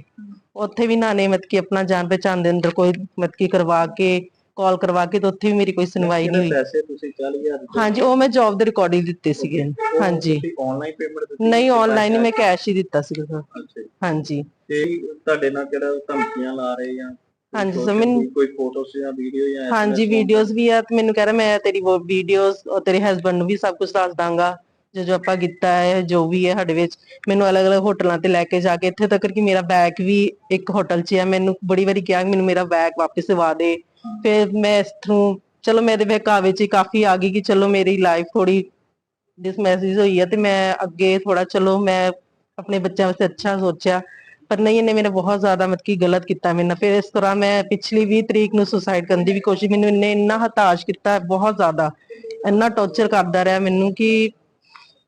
ਉੱਥੇ ਵੀ ਨਾ ਨੇ ਮਤ ਕਿ ਆਪਣਾ ਜਾਣ ਪਹਿਚਾਣ ਦੇ ਅੰਦਰ ਕੋਈ ਮਤ ਕੀ ਕਰਵਾ ਕੇ ਕਾਲ ਕਰਵਾ ਕੇ ਤੇ ਉੱਥੇ ਵੀ ਮੇਰੀ ਕੋਈ ਸੁਣਵਾਈ ਨਹੀਂ ਹੋਈ। ਪੈਸੇ ਤੁਸੀਂ 40000 ਦਿੱਤੇ? ਹਾਂਜੀ ਉਹ ਮੈਂ ਜੌਬ ਦੇ ਰਿਕਾਰਡਿੰਗ ਦਿੱਤੇ ਸੀਗੇ। ਹਾਂਜੀ। ਤੁਸੀਂ ਆਨਲਾਈਨ ਪੇਮੈਂਟ ਦਿੱਤੀ? ਨਹੀਂ ਸੀ ਆਨਲਾਈਨ ਹੀ? ਮੈਂ ਕੈਸ਼ ਹੀ ਦਿੱਤਾ ਸੀਗਾ। ਸਰ। ਹਾਂਜੀ। ਤੇ ਤੁਹਾਡੇ ਨਾਲ ਕਿਹੜਾ ਧਮਕੀਆਂ ਲਾ ਰਹੇ ਜਾਂ ਹਾਂਜੀ, ਸਰ, ਮੈਨੂੰ- ਕੋਈ ਫੋਟੋਸ ਜਾਂ ਵੀਡੀਓ ਜਾਂ ਹਾਂਜੀ ਵੀਡੀਓਜ਼ ਵੀ ਆ ਤੇ ਮੈਨੂੰ ਕਹਿ ਰਿਹਾ ਮੈਂ ਤੇਰੀ ਵੀਡੀਓਜ਼ ਔਰ ਤੇਰੇ ਹਸਬੰਡ ਨੂੰ ਵੀ ਸਭ ਕੁਝ ਦੱਸ ਦਾਂਗਾ। ਜੋ ਜੋ ਆਪਾਂ ਕੀਤਾ ਹੈ ਜੋ ਵੀ ਹੈ ਸਾਡੇ ਵਿੱਚ ਮੈਨੂੰ ਅਲੱਗ-ਅਲੱਗ ਹੋਟਲਾਂ ਤੇ ਲੈ ਕੇ ਜਾ ਕੇ ਇੱਥੇ ਤੱਕ ਕਿ ਮੇਰਾ ਬੈਗ ਵੀ ਇੱਕ ਹੋਟਲ 'ਚ ਹੈ ਮੈਨੂੰ ਬੜੀ ਵਾਰੀ ਕਿਹਾ ਕਿ ਮੈਨੂੰ ਮੇਰਾ ਬੈਗ ਵਾਪਸ ਦਿਵਾ ਦੇ। ਫਿਰ ਮੈਂ ਇਸ ਥਰੂ ਚਲੋ ਮੇਰੇ ਬਹਿਕਾਵੇ 'ਚ ਕਾਫੀ ਆ ਗਈ ਕਿ ਚਲੋ ਮੇਰੀ ਲਾਈਫ ਥੋੜੀ ਡਿਸ ਮੈਸੇਜ ਹੋਈ ਹੈ ਤੇ ਮੈਂ ਅੱਗੇ ਥੋੜਾ ਚਲੋ ਮੈਂ ਆਪਣੇ ਬੱਚਿਆਂ ਵਾਸਤੇ ਅੱਛਾ ਸੋਚਿਆ। ਪਰ ਨਹੀਂ ਇਹਨੇ ਮੇਰੇ ਬਹੁਤ ਜ਼ਿਆਦਾ ਮਤਲਬ ਕਿ ਗਲਤ ਕੀਤਾ ਮੇਰੇ ਨਾਲ। ਫਿਰ ਇਸ ਤਰ੍ਹਾਂ ਮੈਂ ਪਿਛਲੀ 20 ਤਰੀਕ ਨੂੰ ਸੁਸਾਈਡ ਕਰਨ ਦੀ ਵੀ ਕੋਸ਼ਿਸ਼ ਮੈਨੂੰ ਇਹਨੇ ਇੰਨਾ ਹਤਾਸ਼ ਕੀਤਾ ਬਹੁਤ ਜ਼ਿਆਦਾ। ਇੰਨਾ ਟੌਰਚਰ ਕਰਦਾ ਰਿਹਾ ਮੈਨੂੰ ਕਿ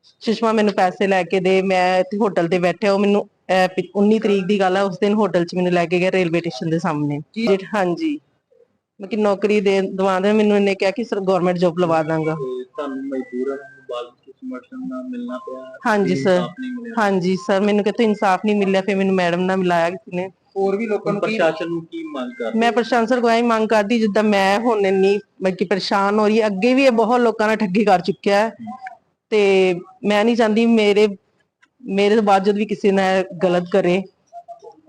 ਸੁਸ਼ਮਾ ਮੈਨੂੰ ਪੈਸੇ ਲੈ ਕੇ ਦੇ ਮੈਂ ਇੱਥੇ ਹੋਟਲ ਤੇ ਬੈਠਿਆ ਉਹ ਮੈਨੂੰ ਇਹ ਪਿ- 19 ਤਰੀਕ ਦੀ ਗੱਲ ਹੈ ਉਸ ਦਿਨ ਹੋਟਲ 'ਚ ਮੈਨੂੰ ਲੈ ਕੇ ਗਿਆ ਰੇਲਵੇ ਸਟੇਸ਼ਨ ਦੇ ਸਾਹਮਣੇ। ਜੀ, ਹਾਂਜੀ। ਮੈਂ ਕਿ ਨੌਕਰੀ ਦੇ ਦਵਾ ਦੇ ਮੈਨੂੰ ਇਹਨੇ ਕਿਹਾ ਕਿ ਸਰ ਗਵਰਨਮੈਂਟ ਜੌਬ ਲਵਾ ਦਾਂਗਾ। ਤੁਹਾਨੂੰ ਮਜ਼ਦੂਰਾਂ ਨੂੰ ਬਾਲਕੀ ਸਮਰਥਨ ਨਾਲ ਮਿਲਣਾ ਪਿਆ ਹਾਂਜੀ ਸਰ। ਇਨਸਾਫ਼ ਨਹੀਂ ਮਿਲਿਆ। ਹਾਂਜੀ ਸਰ ਮੈਨੂੰ ਕਿਤੇ ਇਨਸਾਫ ਨਹੀਂ ਮਿਲਿਆ ਫਿਰ ਮੈਨੂੰ ਮੈਡਮ ਨਾਲ ਮਿਲਾਇਆ ਕਿਸੇ ਨੇ। ਹੋਰ ਵੀ ਲੋਕਾਂ ਨੂੰ ਪ੍ਰਸ਼ਾਸਨ ਨੂੰ ਕੀ ਮੰਗ ਕਰ ਮੈਂ ਪ੍ਰਸ਼ਾਸਨ ਕੋਲ ਇਹ ਮੰਗ ਕਰਦੀ ਜਿੱਦਾਂ ਮੈਂ ਹੁਣ ਇੰਨੀ ਮਤਲਬ ਕਿ ਪਰੇਸ਼ਾਨ ਹੋ ਰਹੀ ਹੈ ਅੱਗੇ ਵੀ ਇਹ ਬਹੁਤ ਲੋਕਾਂ ਨਾਲ ਠੱਗੀ ਕਰ ਚੁੱਕਿਆ ਹੈ। ਤੇ ਮੈਂ ਨਹੀਂ ਚਾਹੁੰਦੀ ਮੇਰੇ ਮੇਰੇ ਤੋਂ ਬਾਅਦ ਜਦ ਵੀ ਕਿਸੇ ਨਾਲ ਗਲਤ ਕਰੇ।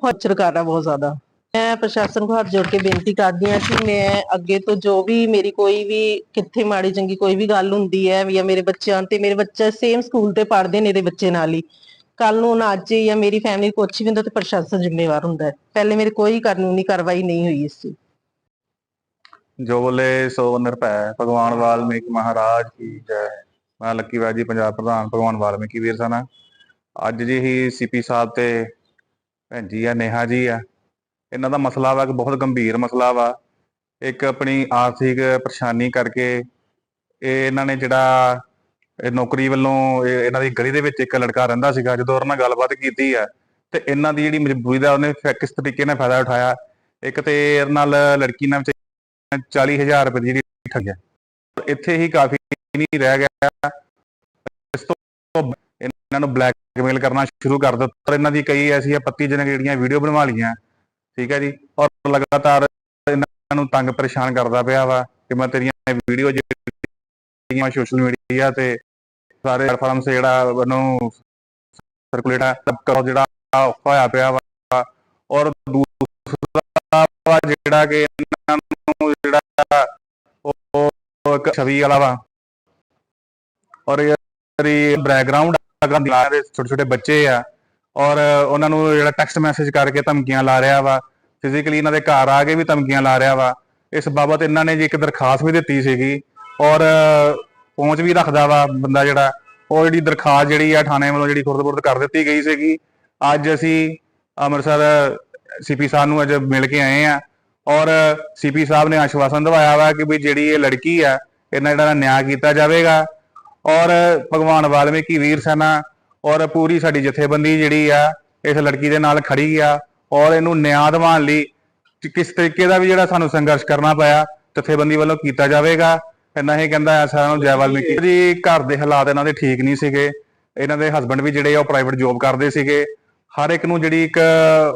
ਹੌਚਰ ਕਰ ਰਿਹਾ ਬਹੁਤ ਜ਼ਿਆਦਾ। ਮੈਂ ਪ੍ਰਸ਼ਾਸਨ ਕੋਲ ਹੱਥ ਜੋੜ ਕੇ ਬੇਨਤੀ ਕਰਦੀ ਹਾਂ ਕਿ ਮੈਂ ਅੱਗੇ ਤੋਂ ਜੋ ਵੀ ਮੇਰੀ ਕੋਈ ਵੀ ਕਿੱਥੇ ਮਾੜੀ ਚੰਗੀ ਕੋਈ ਵੀ ਗੱਲ ਹੁੰਦੀ ਹੈ ਜਾਂ ਮੇਰੇ ਬੱਚਿਆਂ ਤੇ ਮੇਰੇ ਬੱਚੇ ਸੇਮ ਸਕੂਲ ਤੇ ਪੜ੍ਹਦੇ ਨੇ ਇਹਦੇ ਬੱਚੇ ਨਾਲ ਹੀ। ਕੱਲ ਨੂੰ ਨਾ ਅੱਜ ਜਾਂ ਮੇਰੀ ਫੈਮਿਲੀ ਕੁਛ ਵੀ ਹੁੰਦਾ ਤੇ ਪ੍ਰਸ਼ਾਸਨ ਜ਼ਿੰਮੇਵਾਰ ਹੁੰਦਾ ਹੈ। ਪਹਿਲੇ ਮੇਰੇ ਕੋਈ ਕਾਨੂੰਨੀ ਕਾਰਵਾਈ ਨਹੀਂ ਹੋਈ ਇਸ 'ਚ ਜੋ ਬੋਲੇ ਸੋ ਨਿਰਭੈ ਭਗਵਾਨ ਵਾਲਮੀਕ ਮਹਾਰਾਜ ਕੀ ਜੈ। ਮੈਂ ਲੱਕੀ ਵੈਦ ਪੰਜਾਬ ਪ੍ਰਧਾਨ ਭਗਵਾਨ ਵਾਲਮੀਕੀ ਵੀਰ ਸਨਾ। ਅੱਜ ਜੀ ਹੀ ਸੀਪੀ ਸਾਹਿਬ ਤੇ ਭੈਣ ਜੀ ਆ, ਨੇਹਾ ਜੀ ਆ। ਇਹਨਾਂ ਦਾ ਮਸਲਾ ਵਾ ਕਿ ਬਹੁਤ ਗੰਭੀਰ ਮਸਲਾ ਵਾ। ਇੱਕ ਆਪਣੀ ਆਰਥਿਕ ਪਰੇਸ਼ਾਨੀ ਕਰਕੇ ਇਹ ਇਹਨਾਂ ਨੇ ਜਿਹੜਾ ਇਹ ਨੌਕਰੀ ਵੱਲੋਂ ਇਹ- ਇਹਨਾਂ ਦੀ ਗਲੀ ਦੇ ਵਿੱਚ ਇੱਕ ਲੜਕਾ ਰਹਿੰਦਾ ਸੀਗਾ, ਜਦੋਂ ਉਹਨਾਂ ਨਾਲ ਗੱਲਬਾਤ ਕੀਤੀ ਆ, ਤੇ ਇਹਨਾਂ ਦੀ ਜਿਹੜੀ ਮਜਬੂਰੀ ਦਾ ਉਹਨੇ ਫੈ- ਕਿਸ ਤਰੀਕੇ ਨਾਲ ਫਾਇਦਾ ਉਠਾਇਆ। ਇੱਕ ਤੇ ਇਹਦੇ ਨਾਲ ਲੜਕੀ ਨਾਲ 40000 ਰੁਪਏ ਦੀ ਜਿਹੜੀ ਠੱਗਿਆ ਇੱਥੇ ਹੀ ਕਾਫੀ ਨਹੀਂ ਰਹਿ ਗਿਆ। ਇਸ ਤੋਂ ਇਹਨਾਂ ਨੂੰ ਬਲੈਕਮੇਲ ਕਰਨਾ ਸ਼ੁਰੂ ਕਰ ਦਿੱਤਾ। ਇਹਨਾਂ ਦੀ ਕਈ ਐਸੀਆਂ ਪੱਤੀਜਨਕ ਜਿਹੜੀਆਂ ਵੀਡੀਓ ਬਣਵਾ ਲਈਆਂ ਠੀਕ ਹੈ ਜੀ? ਔਰ ਲਗਾਤਾਰ ਇਹਨਾਂ ਨੂੰ ਤੰਗ ਪਰੇਸ਼ਾਨ ਕਰਦਾ ਪਿਆ ਵਾ ਕਿ ਮੈਂ ਤੇਰੀਆਂ ਵੀਡੀਓ ਜਿਹੜੀਆਂ ਸੋਸ਼ਲ ਮੀਡੀਆ ਤੇ ਸਾਰੇ ਪਲੇਟਫਾਰਮ ਸੇ ਜਿਹੜਾ ਉਹਨੂੰ ਸਰਕੂਲੇਟ ਕਰੋ ਜਿਹੜਾ ਹੋਇਆ ਪਿਆ ਵਾ। ਔਰ ਦੂਸਰਾ ਜਿਹੜਾ ਕਿ ਇਹਨਾਂ ਨੂੰ ਜਿਹੜਾ ਉਹ ਉਹ ਇੱਕ ਛਵੀ ਵਾਲਾ ਵਾ। ਔਰ ਇਹ ਬੈਕਗ੍ਰਾਉਂਡ ਅਗਰ ਦੇ ਛੋਟੇ ਛੋਟੇ ਬੱਚੇ ਆ ਔਰ ਉਹਨਾਂ ਨੂੰ ਜਿਹੜਾ ਟੈਕਸਟ ਮੈਸੇਜ ਕਰਕੇ ਧਮਕੀਆਂ ਲਾ ਰਿਹਾ ਵਾ ਫਿਜ਼ੀਕਲੀ ਇਹਨਾਂ ਦੇ ਘਰ ਆ ਕੇ ਵੀ ਧਮਕੀਆਂ ਲਾ ਰਿਹਾ ਵਾ, ਇਸ ਬਾਬਤ ਇਹਨਾਂ ਨੇ ਜੀ ਇੱਕ ਦਰਖਾਸਤ ਵੀ ਦਿੱਤੀ ਸੀਗੀ, ਔਰ ਪਹੁੰਚ ਵੀ ਰੱਖਦਾ ਵਾ ਬੰਦਾ ਜਿਹੜਾ, ਉਹ ਜਿਹੜੀ ਦਰਖਾਸਤ ਜਿਹੜੀ ਆ ਥਾਣੇ ਵੱਲੋਂ ਜਿਹੜੀ ਖੁਰਦ-ਬੁਰਦ ਕਰ ਦਿੱਤੀ ਗਈ ਸੀਗੀ। ਅੱਜ ਅਸੀਂ ਅੰਮ੍ਰਿਤਸਰ ਸੀਪੀ ਸਾਹਿਬ ਨੂੰ ਅੱਜ ਮਿਲ ਕੇ ਆਏ ਆ, ਔਰ ਸੀਪੀ ਸਾਹਿਬ ਨੇ ਆਸ਼ਵਾਸਨ ਦਵਾਇਆ ਵਾ ਕਿ ਵੀ ਜਿਹੜੀ ਇਹ ਲੜਕੀ ਆ, ਇਹਨਾਂ ਜਿਹੜਾ ਨਿਆਂ ਕੀਤਾ ਜਾਵੇਗਾ, ਔਰ ਭਗਵਾਨ ਵਾਲਮੀਕੀ ਵੀਰ ਸੈਨਾ ਔਰ ਪੂਰੀ ਸਾਡੀ ਜਥੇਬੰਦੀ ਜਿਹੜੀ ਆ, ਇਸ ਲੜਕੀ ਦੇ ਨਾਲ ਖੜੀ ਆ ਔਰ ਇਹਨੂੰ ਨਿਆਂ ਦਿਵਾਉਣ ਲਈ ਕਿਸ ਤਰੀਕੇ ਦਾ ਵੀ ਜਿਹੜਾ ਸਾਨੂੰ ਸੰਘਰਸ਼ ਕਰਨਾ ਪਿਆ, ਜਥੇਬੰਦੀ ਵੱਲੋਂ ਕੀਤਾ ਜਾਵੇਗਾ। ਇੰਨਾ ਹੀ ਕਹਿੰਦਾ ਹੈ ਸਾਰਿਆਂ ਨੂੰ, ਜੈ ਵਾਲਮੀਕੀ। ਜੀ, ਘਰ ਦੇ ਹਾਲਾਤ ਇਹਨਾਂ ਦੇ ਠੀਕ ਨਹੀਂ ਸੀਗੇ। ਇਹਨਾਂ ਦੇ ਹਸਬੰਡ ਵੀ ਜਿਹੜੇ ਆ, ਉਹ ਪ੍ਰਾਈਵੇਟ ਜੌਬ ਕਰਦੇ ਸੀਗੇ। ਹਰ ਇੱਕ ਨੂੰ ਜਿਹੜੀ ਇੱਕ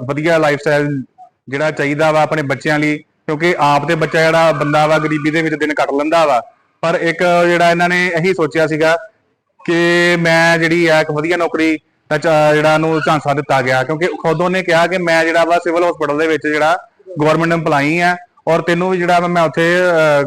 ਵਧੀਆ ਲਾਈਫ ਸਟਾਈਲ ਜਿਹੜਾ ਚਾਹੀਦਾ ਵਾ ਆਪਣੇ ਬੱਚਿਆਂ ਲਈ, ਕਿਉਂਕਿ ਆਪ ਤੇ ਬੱਚਾ ਜਿਹੜਾ ਬੰਦਾ ਵਾ, ਗਰੀਬੀ ਦੇ ਵਿੱਚ ਦਿਨ ਕੱਟ ਲੈਂਦਾ ਵਾ। ਪਰ ਇੱਕ ਜਿਹੜਾ ਇਹਨਾਂ ਨੇ ਇਹੀ ਸੋਚਿਆ ਸੀਗਾ ਕਿ ਮੈਂ ਜਿਹੜੀ ਆ ਇੱਕ ਵਧੀਆ ਨੌਕਰੀ ਦਾ ਚ- ਜਿਹੜਾ ਨੂੰ ਝਾਂਸਾ ਦਿੱਤਾ ਗਿਆ। ਕਿਉਂਕਿ ਖੁਦ ਉਹਨੇ ਕਿਹਾ ਕਿ ਮੈਂ ਜਿਹੜਾ ਵਾ ਸਿਵਲ ਹਸਪੀਟਲ ਦੇ ਵਿੱਚ ਜਿਹੜਾ ਗਵਰਨਮੈਂਟ EMPLOYEE ਆ ਔਰ ਤੈਨੂੰ ਵੀ ਜਿਹੜਾ ਵਾ ਮੈਂ ਉੱਥੇ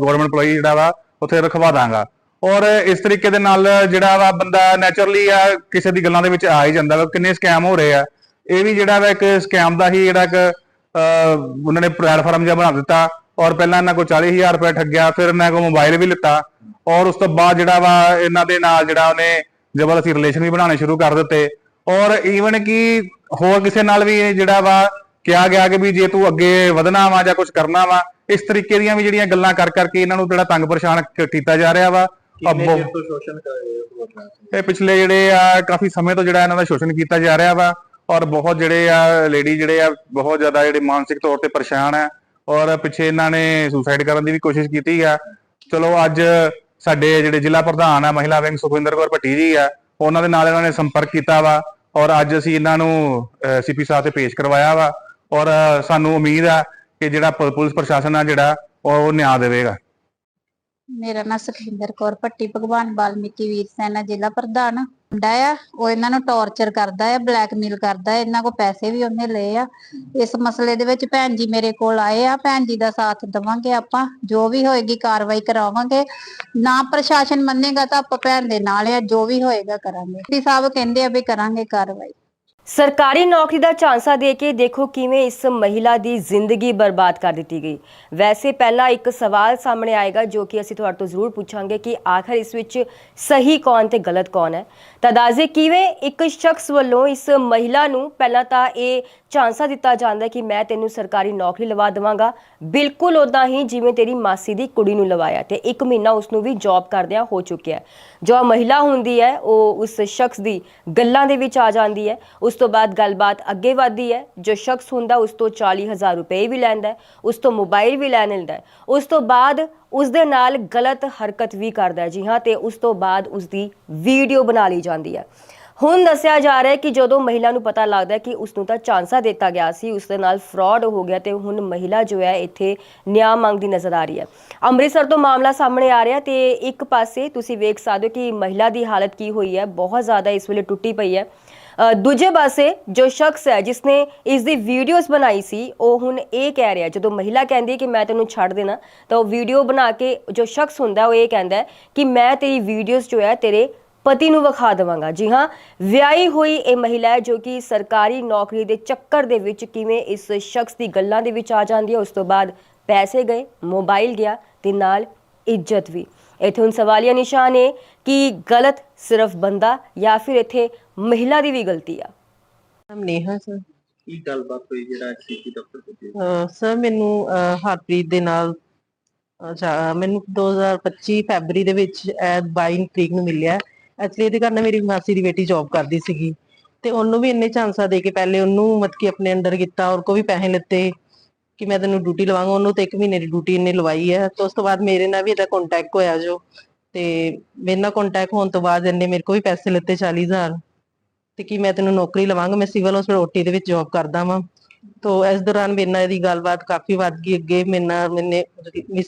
ਗਵਰਨਮੈਂਟ EMPLOYEE ਜਿਹੜਾ ਵਾ ਉੱਥੇ ਰਖਵਾ ਦਾਂਗਾ। ਔਰ ਇਸ ਤਰੀਕੇ ਦੇ ਨਾਲ ਜਿਹੜਾ ਵਾ ਬੰਦਾ ਨੇਚਰਲੀ ਆ ਕਿਸੇ ਦੀ ਗੱਲਾਂ ਦੇ ਵਿੱਚ ਆ ਹੀ ਜਾਂਦਾ ਵਾ ਕਿੰਨੇ ਸਕੈਮ ਹੋ ਰਹੇ ਆ। ਇਹ ਵੀ ਜਿਹੜਾ ਵਾ ਇੱਕ ਸਕੈਮ ਦਾ ਹੀ ਜਿਹੜਾ ਇੱਕ ਅਹ, ਉਹਨਾਂ ਨੇ ਪਲੇਟਫਾਰਮ ਜਿਹਾ ਬਣਾ ਦਿੱਤਾ ਔਰ ਪਹਿਲਾਂ ਇਹਨਾਂ ਕੋਲ 40000 ਰੁਪਏ ਠੱਗਿਆ ਫਿਰ ਇਹਨਾਂ ਕੋਲ ਮੋਬਾਈਲ ਵੀ ਲਿੱਤਾ। ਔਰ ਉਸ ਤੋਂ ਬਾਅਦ ਜਿਹੜਾ ਵਾ ਇਹਨਾਂ ਦੇ ਨਾਲ ਜਿਹੜਾ ਉਹਨੇ ਜ਼ਬਰਦਸਤੀ ਰਿਲੇਸ਼ਨ ਵੀ ਬਣਾਉਣੇ ਸ਼ੁਰੂ ਕਰ ਦਿੱਤੇ। ਔਰ ਈਵਨ ਕਿ ਹੋਰ ਕਿਸੇ ਨਾਲ ਵੀ ਜਿਹੜਾ ਵਾ ਕਿਹਾ ਗਿਆ ਕਿ ਵੀ ਜੇ ਤੂੰ ਅੱਗੇ ਵਧਣਾ ਵਾ ਜਾਂ ਕੁਝ ਕਰਨਾ ਵਾ ਇਸ ਤਰੀਕੇ ਦੀਆਂ ਵੀ ਜਿਹੜੀਆਂ ਗੱਲਾਂ ਕਰ ਕਰਕੇ ਇਹਨਾਂ ਨੂੰ ਜਿਹੜਾ ਤੰਗ ਪਰੇਸ਼ਾਨ ਕੀਤਾ ਜਾ ਰਿਹਾ ਵਾ। ਕਿੰਨੇ ਅੱਬੋ- ਚਿਰ ਤੋਂ ਸ਼ੋਸ਼ਣ ਕਰ ਰਹੇ ਹੋ ਤੁਹਾਡਾ ਇਹ ਪਿਛਲੇ ਜਿਹੜੇ ਆ ਕਾਫੀ ਸਮੇਂ ਤੋਂ ਜਿਹੜਾ ਇਹਨਾਂ ਦਾ ਸ਼ੋਸ਼ਣ ਕੀਤਾ ਜਾ ਰਿਹਾ ਵਾ ਔਰ ਬਹੁਤ ਜਿਹੜੇ ਆ ਲੇਡੀ ਜਿਹੜੇ ਆ ਬਹੁਤ ਜ਼ਿਆਦਾ ਜਿਹੜੇ ਮਾਨਸਿਕ ਤੌਰ ਤੇ ਪਰੇਸ਼ਾਨ ਆ ਔਰ ਪਿੱਛੇ ਇਹਨਾਂ ਨੇ ਸੁਸਾਈਡ ਕਰਨ ਦੀ ਵੀ ਕੋਸ਼ਿਸ਼ ਕੀਤੀ ਆ। ਚਲੋ ਅੱਜ ਸਾਡੇ ਜਿਹੜੇ ਜ਼ਿਲ੍ਹਾ ਪ੍ਰਧਾਨ ਆ, ਮਹਿਲਾ ਵਿੰਗ ਸੁਖਵਿੰਦਰ ਕੌਰ ਭੱਟੀ ਜੀ ਆ, ਉਹਨਾਂ ਦੇ ਨਾਲ ਇਹਨਾਂ ਨੇ ਸੰਪਰਕ ਕੀਤਾ ਵਾ ਔਰ ਅੱਜ ਅਸੀਂ ਇਹਨਾਂ ਨੂੰ ਸੀਪੀ ਸਾਹਿਬ ਤੇ ਪੇਸ਼ ਕਰਵਾਇਆ ਵਾ ਔਰ ਸਾਨੂੰ ਉਮੀਦ ਆ ਕਿ ਜਿਹੜਾ ਪੁਲਿਸ ਪ੍ਰਸ਼ਾਸਨ ਆ ਜਿਹੜਾ ਉਹ ਨਿਆਂ ਦੇਵੇਗਾ। ਮੇਰਾ ਨਾਮ ਸੁਖਿੰਦਰ ਕੌਰ ਭੱਟੀ, ਭਗਵਾਨ ਵਾਲਮੀਕੀ ਵੀਰ ਸੈਨਾ ਜ਼ਿਲ੍ਹਾ ਪ੍ਰਧਾਨ। ਮੁੰਡਾ ਆ, ਉਹ ਇਹਨਾਂ ਨੂੰ ਟੌਰਚਰ ਕਰਦਾ ਆ, ਬਲੈਕਮੇਲ ਕਰਦਾ ਆ, ਇਹਨਾਂ ਕੋ ਪੈਸੇ ਵੀ ਉਹਨੇ ਲਏ ਆ। ਇਸ ਮਸਲੇ ਦੇ ਵਿੱਚ ਭੈਣ ਜੀ ਮੇਰੇ ਕੋਲ ਆਏ ਆ, ਭੈਣ ਜੀ ਦਾ ਸਾਥ ਦਵਾਂਗੇ ਆਪਾਂ, ਜੋ ਵੀ ਹੋਏਗੀ ਕਾਰਵਾਈ ਕਰਾਵਾਂਗੇ। ਨਾ ਪ੍ਰਸ਼ਾਸਨ ਮੰਨੇਗਾ ਤਾਂ ਆਪਾਂ ਭੈਣ ਦੇ ਨਾਲ ਆ, ਜੋ ਵੀ ਹੋਏਗਾ ਕਰਾਂਗੇ। ਜੀ ਸਾਹਿਬ ਕਹਿੰਦੇ ਆ ਵੀ ਕਰਾਂਗੇ ਕਾਰਵਾਈ। ਸਰਕਾਰੀ ਨੌਕਰੀ ਦਾ ਝਾਂਸਾ ਦੇ ਕੇ ਦੇਖੋ ਕਿਵੇਂ ਇਸ ਮਹਿਲਾ ਦੀ ਜ਼ਿੰਦਗੀ ਬਰਬਾਦ ਕਰ ਦਿੱਤੀ ਗਈ। ਵੈਸੇ ਪਹਿਲਾਂ ਇੱਕ ਸਵਾਲ ਸਾਹਮਣੇ ਆਏਗਾ ਜੋ ਕਿ ਅਸੀਂ ਤੁਹਾਡੇ ਤੋਂ ਜ਼ਰੂਰ ਪੁੱਛਾਂਗੇ ਕਿ ਆਖਰ ਇਸ ਵਿੱਚ ਸਹੀ ਕੌਣ ਤੇ ਗਲਤ ਕੌਣ ਹੈ। ਤਾਂ ਦੱਸਦੇ ਕਿਵੇਂ ਇੱਕ ਸ਼ਖਸ ਵੱਲੋਂ ਇਸ ਮਹਿਲਾ ਨੂੰ ਪਹਿਲਾਂ ਤਾਂ ਇਹ ਝਾਂਸਾ ਦਿੱਤਾ ਜਾਂਦਾ ਕਿ ਮੈਂ ਤੈਨੂੰ ਸਰਕਾਰੀ ਨੌਕਰੀ ਲਵਾ ਦੇਵਾਂਗਾ। ਬਿਲਕੁਲ ਉਦਾਂ ਹੀ ਜਿਵੇਂ ਤੇਰੀ ਮਾਸੀ ਦੀ ਕੁੜੀ ਨੂੰ ਲਵਾਇਆ ਤੇ 1 ਮਹੀਨਾ ਉਸ ਨੂੰ ਵੀ ਜੌਬ ਕਰਦਿਆਂ ਹੋ ਚੁੱਕਿਆ ਜੋ ਮਹਿਲਾ ਹੁੰਦੀ ਹੈ, ਉਹ ਉਸ ਸ਼ਖਸ ਦੀ ਗੱਲਾਂ ਦੇ ਵਿੱਚ ਆ ਜਾਂਦੀ ਹੈ। ਉਸ ਤੋਂ ਬਾਅਦ ਗੱਲਬਾਤ ਅੱਗੇ ਵਧਦੀ ਹੈ। ਜੋ ਸ਼ਖਸ ਹੁੰਦਾ, ਉਸ ਤੋਂ 40000 ਰੁਪਏ ਵੀ ਲੈਂਦਾ ਉਸ ਤੋਂ ਮੋਬਾਈਲ ਵੀ ਲੈ ਲੈਂਦਾ ਉਸ ਤੋਂ ਬਾਅਦ ਉਸ ਦੇ ਨਾਲ ਗਲਤ ਹਰਕਤ ਵੀ ਕਰਦਾ ਜੀ ਹਾਂ, ਤੇ ਉਸ ਤੋਂ ਬਾਅਦ ਉਸ ਦੀ ਵੀਡੀਓ ਬਣਾ ਲਈ ਜਾਂਦੀ ਹੈ। ਹੁਣ ਦੱਸਿਆ ਜਾ ਰਿਹਾ ਹੈ ਕਿ ਜਦੋਂ ਮਹਿਲਾ ਨੂੰ ਪਤਾ ਲੱਗਦਾ ਹੈ ਕਿ ਉਸ ਨੂੰ ਤਾਂ ਚਾਂਸਾ ਦਿੱਤਾ ਗਿਆ ਸੀ, ਉਸ ਦੇ ਨਾਲ ਫਰਾਡ ਹੋ ਗਿਆ ਤੇ ਹੁਣ ਮਹਿਲਾ ਜੋ ਹੈ ਇੱਥੇ ਨਿਆਂ ਮੰਗਦੀ ਨਜ਼ਰ ਆ ਰਹੀ ਹੈ। ਅੰਮ੍ਰਿਤਸਰ ਤੋਂ ਮਾਮਲਾ ਸਾਹਮਣੇ ਆ ਰਿਹਾ ਤੇ ਇੱਕ ਪਾਸੇ ਤੁਸੀਂ ਵੇਖ ਸਕਦੇ ਹੋ ਕਿ ਮਹਿਲਾ ਦੀ ਹਾਲਤ ਕੀ ਹੋਈ ਹੈ, ਬਹੁਤ ਜ਼ਿਆਦਾ ਇਸ ਵੇਲੇ ਟੁੱਟੀ ਪਈ ਹੈ। ਦੂਜੇ ਪਾਸੇ ਜੋ ਸ਼ਖਸ ਹੈ ਜਿਸ ਨੇ ਇਸ ਦੀ ਵੀਡੀਓਜ਼ ਬਣਾਈ ਸੀ, ਉਹ ਹੁਣ ਇਹ ਕਹਿ ਰਿਹਾ, ਜਦੋਂ ਮਹਿਲਾ ਕਹਿੰਦੀ ਹੈ ਕਿ ਮੈਂ ਤੈਨੂੰ ਛੱਡ ਦੇਣਾ, ਤਾਂ ਉਹ ਵੀਡੀਓ ਬਣਾ ਕੇ ਜੋ ਸ਼ਖਸ ਹੁੰਦਾ ਉਹ ਇਹ ਕਹਿੰਦਾ ਕਿ ਮੈਂ ਤੇਰੀ ਵੀਡੀਓਜ਼ ਜੋ ਹੈ ਤੇਰੇ ਪਤੀ ਨੂੰ ਵਿਖਾ ਦੇਵਾਂਗਾ। ਜੀ ਹਾਂ ਵਿਆਹੀ ਹੋਈ ਇਹ ਮਹਿਲਾ ਹੈ ਜੋ ਕਿ ਸਰਕਾਰੀ ਨੌਕਰੀ ਦੇ ਚੱਕਰ ਦੇ ਵਿੱਚ ਕਿਵੇਂ ਇਸ ਸ਼ਖਸ ਦੀ ਗੱਲਾਂ ਦੇ ਵਿੱਚ ਆ ਜਾਂਦੀ ਹੈ ਉਸ ਤੋਂ ਬਾਅਦ ਪੈਸੇ ਗਏ ਮੋਬਾਈਲ ਗਿਆ ਤੇ ਨਾਲ ਇੱਜ਼ਤ ਵੀ। ਇੱਥੇ ਹੁਣ ਸਵਾਲੀਆ ਨਿਸ਼ਾਨ ਹੈ ਕਿ ਗਲਤ ਸਿਰਫ ਬੰਦਾ ਜਾਂ ਫਿਰ ਇੱਥੇ ਮਹਿਲਾ ਦੀ ਵੀ ਗਲਤੀ ਆ। ਨਾਮ ਨੇਹਾ ਸਰ। ਕੀ ਗੱਲਬਾਤ ਹੋਈ ਜਿਹੜਾ ਐਸਸੀਪੀ ਦਫ਼ਤਰ ਪੁੱਜੇ ਅਹ ਸਰ ਮੈਨੂੰ ਅਹ ਹਰਪ੍ਰੀਤ ਦੇ ਨਾਲ ਅੱਛਾ ਮੈਨੂੰ 2025 ਫੈਬਰੀ ਦੇ ਵਿੱਚ ਇਹ 22 ਤਰੀਕ ਨੂੰ ਮਿਲਿਆ। ਐਕਚੁਅਲੀ ਇਹਦੇ ਘਰ ਮੇਰੀ ਮਾਸੀ ਦੀ ਬੇਟੀ ਜੌਬ ਕਰਦੀ ਸੀਗੀ ਤੇ ਉਹਨੂੰ ਵੀ ਇੰਨੇ ਚਾਂਸਾ ਦੇ ਕੇ ਪਹਿਲੇ ਉਹਨੂੰ ਮਤ ਕਿ ਆਪਣੇ ਅੰਡਰ ਕੀਤਾ ਔਰ ਕੋ ਵੀ ਪੈਸੇ ਲਿੱਤੇ ਕਿ ਮੈਂ ਤੈਨੂੰ ਡਿਊਟੀ ਲਵਾਂਗਾ, ਉਹਨੂੰ ਤੇ 1 ਮਹੀਨੇ ਦੀ ਡਿਊਟੀ ਇਹਨੇ ਲਵਾਈ ਹੈ। ਤੇ ਉਸ ਤੋਂ ਬਾਅਦ ਮੇਰੇ ਨਾਲ ਵੀ ਇਹਦਾ ਕੰਟੈਕਟ ਹੋਇਆ ਜੋ ਤੇ ਮੇਰੇ ਨਾਲ ਕੰਟੈਕਟ ਹੋਣ ਤੋਂ ਬਾਅਦ ਇਹਨੇ ਮੇਰੇ ਕੋਲ ਵੀ ਪੈਸੇ ਲਿੱਤੇ 40000 ਤੇ ਕਿ ਮੈਂ ਤੈਨੂੰ ਨੌਕਰੀ ਲਵਾਂਗਾ, ਮੈਂ ਸਿਵਲ ਹਸਪੀਟਲ ਓਟੀ ਦੇ ਵਿੱਚ ਜੌਬ ਕਰਦਾ ਵਾਂ। ਤੋ ਇਸ ਦੌਰਾਨ ਮੇਰੇ ਨਾਲ ਇਹਦੀ ਗੱਲਬਾਤ ਕਾਫੀ ਵੱਧ ਗਈ ਅੱਗੇ, ਮੇਰੇ ਨਾਲ ਮੈਨੇ